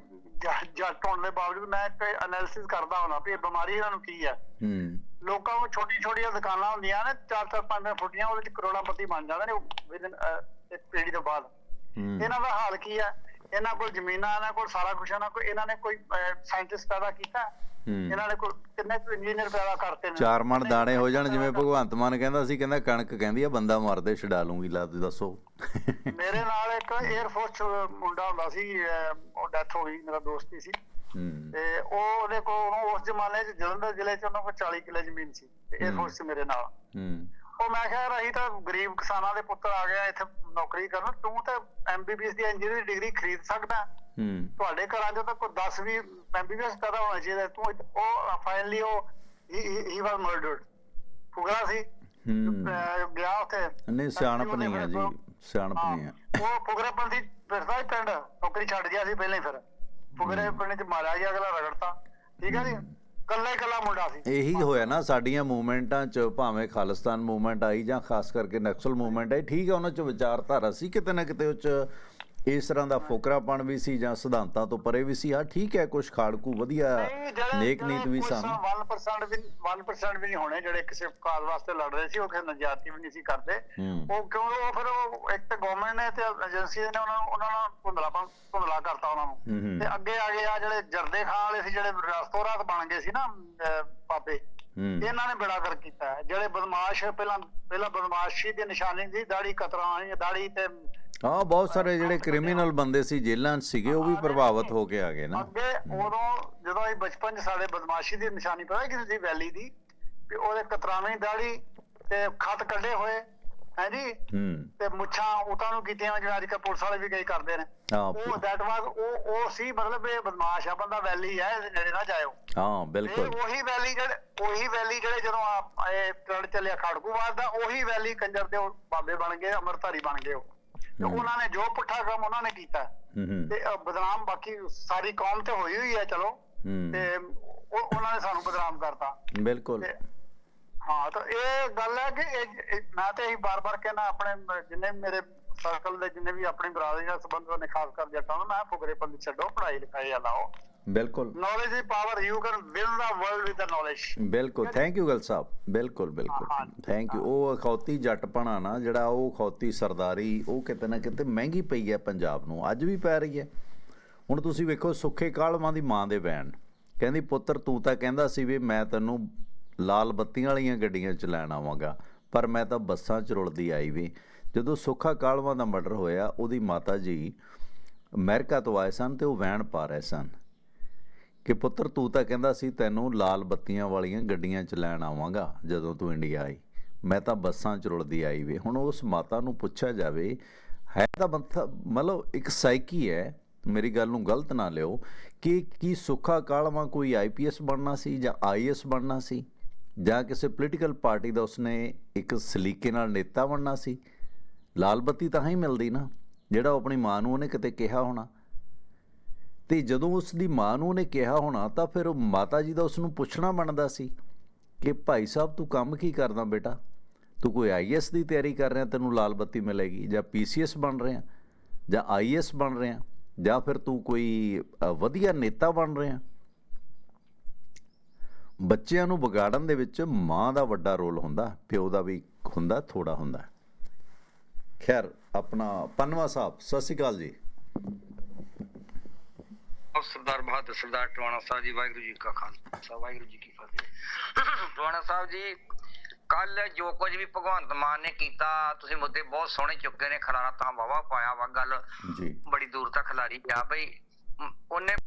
ਜੱਟ ਹੋਣ ਦੇ ਬਾਵਜੂਦ ਮੈਂ ਇੱਕ ਐਨਾਲਿਸਿਸ ਕਰਦਾ ਹਾਂ ਵੀ ਇਹ ਬਿਮਾਰੀ ਇਹਨਾਂ ਨੂੰ ਕੀ ਹੈ? ਹੂੰ। ਲੋਕਾਂ ਕੋਲ ਛੋਟੀ ਛੋਟੀਆਂ ਦੁਕਾਨਾਂ ਹੁੰਦੀਆਂ ਨੇ ਚਾਰ ਚਾਰ ਪੰਜ ਪੰਜ ਫੁੱਟੀਆਂ ਉਹਦੇ ਚ ਕਰੋੜਾਪਤੀ ਬਣ ਜਾਂਦੇ ਨੇ ਵਿਦਨ ਇੱਕ ਪੀੜ੍ਹੀ ਤੋਂ ਬਾਅਦ। ਇਹਨਾਂ ਦਾ ਹਾਲ ਕੀ ਹੈ? ਇਹਨਾਂ ਕੋਲ ਜ਼ਮੀਨਾਂ ਇਹਨਾਂ ਕੋਲ ਸਾਰਾ ਕੁਝ ਇਹਨਾਂ ਕੋਲ ਇਹਨਾਂ ਨੇ ਕੋਈ ਸਾਇੰਟਿਸਟ ਪੈਦਾ ਕੀਤਾ? ਇਹਨਾਂ ਨੇ ਕੋਈ ਕਿੰਨੇ ਇੰਜੀਨੀਅਰ ਪੈਦਾ ਕਰਤੇ ਨੇ। ਚਾਰ ਮਣ ਦਾਣੇ ਹੋ ਜਾਣ ਜਿਵੇਂ। ਭਗਵੰਤ ਮਾਨ ਕਹਿੰਦਾ ਸੀ ਕਹਿੰਦਾ ਕਣਕ ਕਹਿੰਦੀ ਆ ਬੰਦਾ ਮਰਦੇ ਛਡਾ ਲੂੰਗੀ ਲਾ ਤੁਸੀਂ ਦੱਸੋ। ਮੇਰੇ ਨਾਲ ਇੱਕ 에ਅਰ ਫੋਰਸ ਮੁੰਡਾ ਹੁੰਦਾ ਸੀ ਉਹ ਡੈਥ ਹੋ ਗਈ ਮੇਰਾ ਦੋਸਤ ਹੀ ਸੀ। ਤੇ ਉਹ ਉਹਦੇ ਕੋਲ ਉਸ ਜ਼ਮਾਨੇ 'ਚ ਜਲੰਧਰ ਜ਼ਿਲ੍ਹੇ 'ਚ ਉਹਨਾਂ ਕੋਲ 40 ਕਿੱਲੇ ਜ਼ਮੀਨ ਸੀ ਤੇ 에ਅਰ। ਫੋਰਸ ਮੇਰੇ ਨਾਲ। ਹੂੰ। ਉਹ ਮੈਂ ਕਿਹਾ ਅਸੀਂ ਤਾਂ ਗਰੀਬ ਕਿਸਾਨਾਂ ਦੇ ਪੁੱਤਰ ਆ ਗਏ ਇੱਥੇ ਨੌਕਰੀ ਕਰਨ। ਤੂੰ ਤਾਂ ਐਮਬੀਬੀਐਸ ਦੀ ਇੰਜੀਨੀਅਰਿੰਗ ਡਿਗਰੀ ਖਰੀਦ ਸਕਦਾ। ਹੂੰ। ਤੁਹਾਡੇ ਘਰਾਂ 'ਚ ਤਾਂ ਕੋਈ 10 ਵੀ ਐਮਬੀਬੀਐਸ ਪੈਦਾ ਹੋਣਾ ਚਾਹੀਦਾ ਤੂੰ ਉਹ ਫਾਈਨਲੀ ਉਹ ਹੀ ਵਾਸ ਮਰਡਰਡ ਫੁਗਰਾ ਸੀ। ਹੂੰ। ਗਿਆ ਉੱਥੇ। ਨਹੀਂ ਸਿਆਣਪ ਨਹੀਂ ਆ ਜੀ ਸਿਆਣਪ ਹਾਂ, ਨਹੀਂ ਆ ਉਹ ਫੁਗਰੇਪਨ ਦੀ ਫਿਰਦਾ ਹੀ ਪਿੰਡ ਨੌਕਰੀ ਛੱਡ ਗਿਆ ਸੀ ਪਹਿਲਾਂ ਹੀ ਫਿਰ। ਫੁਗਰੇ ਪਿੰਡ 'ਚ ਮਾਰਿਆ ਗਿਆ ਅਗਲਾ ਰਗੜਤਾ। ਠੀਕ ਹੈ ਜੀ? ਕੱਲਾ ਹੀ ਕੱਲਾ ਮੁੰਡਾ ਸੀ। ਇਹੀ ਹੋਇਆ ਨਾ ਸਾਡੀਆਂ ਮੂਵਮੈਂਟਾਂ ਚ ਭਾਵੇਂ ਖਾਲਿਸਤਾਨ ਮੂਵਮੈਂਟ ਆਈ ਜਾਂ ਖਾਸ ਕਰਕੇ ਨਕਸਲ ਮੂਵਮੈਂਟ ਆਈ ਠੀਕ ਹੈ ਉਹਨਾਂ ਚ ਵਿਚਾਰਧਾਰਾ ਸੀ ਕਿਤੇ ਨਾ ਕਿਤੇ ਉਹ ਚ ਇਸ ਤਰ੍ਹਾਂ ਦਾ ਫੋਕਰਾਪਣ ਵੀ ਸੀ ਜਾਂ ਸਿਧਾਂਤਾਂ ਤੋਂ ਪਰੇ ਵੀ ਸੀ। ਹਾਂ ਠੀਕ ਹੈ ਕੁਝ ਖਾੜਕੂ ਵਧੀਆ ਨੇਕ ਨੀਤ ਵੀ ਸਨ। 1% ਵੀ 1% ਵੀ ਨਹੀਂ ਹੋਣੇ ਜਿਹੜੇ ਕਿਸੇ ਕਾਜ਼ ਵਾਸਤੇ ਲੜ ਰਹੇ ਸੀ ਉਹ ਕਿਸੇ ਨਜਾਤੀ ਵੀ ਨਹੀਂ ਸੀ ਕਰਦੇ। ਉਹ ਕਿਉਂ? ਉਹ ਫਿਰ ਉਹ ਇੱਕ ਤਾਂ ਗਵਰਨਮੈਂਟ ਨੇ ਤੇ ਏਜੰਸੀ ਨੇ ਉਹਨਾਂ ਨੂੰ ਉਹਨਾਂ ਨੂੰ ਧੁੰਦਲਾਪਨ ਧੁੰਦਲਾ ਕਰਤਾ ਉਹਨਾਂ ਨੂੰ। ਤੇ ਅੱਗੇ ਆ ਗਏ ਆ ਜਿਹੜੇ ਜਰਦੇ ਖਾਂ ਵਾਲੇ ਸੀ ਜਿਹੜੇ ਰਸਤੋ ਰਾਤ ਬਣ ਗਏ ਸੀ ਨਾ ਹੂੰ। ਇਹਨਾਂ ਨੇ ਬੇੜਾ ਕਰ ਕੀਤਾ। ਜਿਹੜੇ ਬਦਮਾਸ਼ ਪਹਿਲਾਂ ਪਹਿਲਾਂ ਬਦਮਾਸ਼ੀ ਦੀ ਨਿਸ਼ਾਨੀ ਸੀ ਦਾੜੀ ਕਤਰਾਂ ਦਾੜੀ ਤੇ ਹਾਂ ਬਹੁਤ ਸਾਰੇ ਜਿਹੜੇ ਕ੍ਰਿਮੀਨਲ ਬੰਦੇ ਸੀ ਜੇਲ੍ਹਾਂ 'ਚ ਸੀਗੇ ਉਹ ਵੀ ਪ੍ਰਭਾਵਿਤ ਹੋ ਕੇ ਆ ਗਏ ਨਾ। ਅੱਗੇ ਉਦੋਂ ਜਦੋਂ ਅਸੀਂ ਬਚਪਨ 'ਚ ਸਾਡੇ ਬਦਮਾਸ਼ੀ ਦੀ ਨਿਸ਼ਾਨੀ ਪਤਾ ਕੀ ਸੀ ਵੈਲੀ ਦੀ? ਵੀ ਉਹਦੇ ਕਤਰਾਵੀਂ ਦਾੜੀ ਤੇ ਖੱਤ ਕੱਢੇ ਹੋਏ ਹਾਂਜੀ ਹੂੰ। ਤੇ ਮੁੱਛਾਂ ਉਤਾਂ ਨੂੰ ਕੀਤੀਆਂ ਜਿਵੇਂ ਅੱਜ ਕੱਲ੍ਹ ਪੁਲਿਸ ਵਾਲੇ ਵੀ ਕਈ ਕਰਦੇ ਨੇ। ਉਹ ਦੈਟ ਵਾਸ ਉਹ ਉਹ ਸੀ ਮਤਲਬ ਇਹ ਬਦਮਾਸ਼ ਆ ਬੰਦਾ ਵੈਲੀ ਹੈ ਇਹਦੇ ਨੇੜੇ ਨਾ ਜਾਇਓ। ਹਾਂ ਬਿਲਕੁਲ। ਉਹੀ ਵੈਲੀ ਜਿਹੜੇ ਉਹੀ ਵੈਲੀ ਜਿਹੜੇ ਜਦੋਂ ਆ ਇਹ ਟ੍ਰੈਂਡ ਚੱਲਿਆ ਖੜਕੂਵਾਦ ਦਾ ਉਹੀ ਵੈਲੀ ਕੰਜਰ ਦੇ ਬਾਬੇ ਬਣ ਗਏ ਅਮਰਧਾਰੀ ਬਣ ਗਏ ਉਹ। ਤੇ। ਉਹਨਾਂ ਨੇ ਜੋ ਪੁੱਠਾ ਕੰਮ ਉਹਨਾਂ ਨੇ ਕੀਤਾ। ਤੇ ਬਦਨਾਮ ਬਾਕੀ ਸਾਰੀ ਕੌਮ ਤੇ ਹੋਈ ਹੋਈ ਹੈ ਚਲੋ। ਤੇ ਉਹ ਉਹਨਾਂ ਨੇ ਸਾਨੂੰ ਬਦਨਾਮ ਕਰਤਾ। ਬਿਲਕੁਲ। ਹਾਂ ਤਾਂ ਇਹ ਗੱਲ ਹੈ ਕਿ ਮੈਂ ਤੇ ਇਹੀ ਬਾਰ-ਬਾਰ ਕਹਿੰਦਾ ਆਪਣੇ ਜਿੰਨੇ ਵੀ ਮੇਰੇ ਸਰਕਲ ਦੇ ਜਿੰਨੇ ਵੀ ਆਪਣੀ ਬਰਾਦਰੀ ਨਾਲ ਸੰਬੰਧਿਤ ਨੇ ਖਾਸ ਕਰ ਜੱਟਾਂ ਨੂੰ ਮੈਂ ਫੁਕਰੇ ਪੰਨ ਛੱਡੋ ਪੜ੍ਹਾਈ ਲਿਖਾਈ ਆ ਲਾਓ ਬਿਲਕੁਲ। Knowledge is power you can build the world with the knowledge ਬਿਲਕੁਲ। ਥੈਂਕ ਯੂ ਗੱਲ ਸਾਹਿਬ ਬਿਲਕੁਲ ਬਿਲਕੁਲ। ਥੈਂਕ ਯੂ ਉਹ ਅਖੌਤੀ ਜੱਟਪਣਾ ਨਾ ਜਿਹੜਾ ਉਹ ਅਖੌਤੀ ਸਰਦਾਰੀ ਉਹ ਕਿਤੇ ਨਾ ਕਿਤੇ ਮਹਿੰਗੀ ਪਈ ਹੈ ਪੰਜਾਬ ਨੂੰ। ਅੱਜ ਵੀ ਪੈ ਰਹੀ ਹੈ। ਹੁਣ ਤੁਸੀਂ ਵੇਖੋ ਸੁੱਖੇ ਕਾਲਮਾਂ ਦੀ ਮਾਂ ਦੇ ਬੈਣ ਕਹਿੰਦੀ ਪੁੱਤਰ ਤੂੰ ਤਾਂ ਕਹਿੰਦਾ ਸੀ ਵੀ ਮੈਂ ਤੈਨੂੰ ਲਾਲ ਬੱਤੀਆਂ ਵਾਲੀਆਂ ਗੱਡੀਆਂ ਚ ਲੈਣ ਆਵਾਂਗਾ ਪਰ ਮੈਂ ਤਾਂ ਬੱਸਾਂ ਚ ਰੁਲਦੀ ਆਈ ਵੀ। ਜਦੋਂ ਸੁੱਖਾ ਕਾਲਮਾਂ ਦਾ ਮਰਡਰ ਹੋਇਆ ਉਹਦੀ ਮਾਤਾ ਜੀ ਅਮਰੀਕਾ ਤੋਂ ਆਏ ਸਨ ਤੇ ਉਹ ਵੈਨ ਪਾ ਰਹੇ ਸਨ। ਕਿ ਪੁੱਤਰ, ਤੂੰ ਤਾਂ ਕਹਿੰਦਾ ਸੀ, ਤੈਨੂੰ ਲਾਲ ਬੱਤੀਆਂ ਵਾਲੀਆਂ ਗੱਡੀਆਂ 'ਚ ਲੈਣ ਆਵਾਂਗਾ ਜਦੋਂ ਤੂੰ ਇੰਡੀਆ ਆਈ। ਮੈਂ ਤਾਂ ਬੱਸਾਂ 'ਚ ਰੁਲਦੀ ਆਈ ਵੇ। ਹੁਣ ਉਸ ਮਾਤਾ ਨੂੰ ਪੁੱਛਿਆ ਜਾਵੇ, ਹੈ ਤਾਂ ਬੰਦਾ ਮਤਲਬ ਇੱਕ ਸਾਈਕੀ ਹੈ। ਮੇਰੀ ਗੱਲ ਨੂੰ ਗਲਤ ਨਾ ਲਿਓ। ਕਿ, ਕੀ ਸੁੱਖਾ ਕਾਲਵਾ ਕੋਈ ਆਈਪੀਐਸ ਬਣਨਾ ਸੀ ਜਾਂ ਆਈਐਸ ਬਣਨਾ ਸੀ? ਜਾਂ ਕਿਸੇ ਪੋਲੀਟੀਕਲ ਪਾਰਟੀ ਦਾ ਉਸਨੇ ਇੱਕ ਸਲੀਕੇ ਨਾਲ ਨੇਤਾ ਬਣਨਾ ਸੀ? ਲਾਲ ਬੱਤੀ ਤਾਂ ਹੀ ਮਿਲਦੀ ਨਾ, ਜਿਹੜਾ ਉਹ ਆਪਣੀ ਮਾਂ ਨੂੰ ਉਹਨੇ ਕਿਤੇ ਕਿਹਾ ਹੋਣਾ। ਤੇ ਜਦੋਂ ਉਸ ਦੀ ਮਾਂ ਨੂੰ ਉਹਨੇ ਕਿਹਾ ਹੋਣਾ, ਤਾਂ ਫਿਰ ਮਾਤਾ ਜੀ ਦਾ ਉਸ ਨੂੰ ਪੁੱਛਣਾ ਬਣਦਾ ਸੀ ਕਿ ਭਾਈ ਸਾਹਿਬ, ਤੂੰ ਕੰਮ ਕੀ ਕਰਦਾ ਬੇਟਾ? ਤੂੰ ਕੋਈ ਆਈਐਸ ਦੀ ਤਿਆਰੀ ਕਰ ਰਿਹਾ, ਤੈਨੂੰ ਲਾਲ ਬੱਤੀ ਮਿਲੇਗੀ, ਜਾਂ ਪੀਸੀਐਸ ਬਣ ਰਿਹਾ, ਜਾਂ ਆਈਐਸ ਬਣ ਰਿਹਾ, ਜਾਂ ਫਿਰ ਤੂੰ ਕੋਈ ਵਧੀਆ ਨੇਤਾ ਬਣ ਰਿਹਾ? ਬੱਚਿਆਂ ਨੂੰ ਵਿਗਾੜਨ ਦੇ ਵਿੱਚ ਮਾਂ ਦਾ ਵੱਡਾ ਰੋਲ ਹੁੰਦਾ, ਪਿਓ ਦਾ ਵੀ ਹੁੰਦਾ ਥੋੜਾ ਹੁੰਦਾ। ਖੈਰ, ਆਪਣਾ ਪਨਵਾ ਸਾਹਿਬ, ਸਤਿ ਸ਼੍ਰੀ ਅਕਾਲ ਜੀ। ਆਪ ਸਰਦਾਰ ਬਹਾਦਰ ਸਰਦਾਰ ਟਵਾਣਾ ਸਾਹਿਬ ਜੀ ਵਾਹਿਗੁਰੂ ਜੀ ਕਾ ਖਾਲਸਾ ਵਾਹਿਗੁਰੂ ਜੀ ਕੀ ਫਤਿਹ। ਟਵਾਣਾ ਸਾਹਿਬ ਜੀ ਕੱਲ ਜੋ ਕੁਝ ਵੀ ਭਗਵੰਤ ਮਾਨ ਨੇ ਕੀਤਾ ਤੁਸੀਂ ਮੁੱਦੇ ਬਹੁਤ ਸੋਹਣੇ ਚੁੱਕੇ ਨੇ ਖਲਾਰਾ ਤਾਂ ਵਾਵਾ ਪਾਇਆ ਵਾ ਗੱਲ ਜੀ। ਬੜੀ ਦੂਰ ਤੱਕ ਖਲਾਰੀ ਗਿਆ ਬਈ ਉਹਨੇ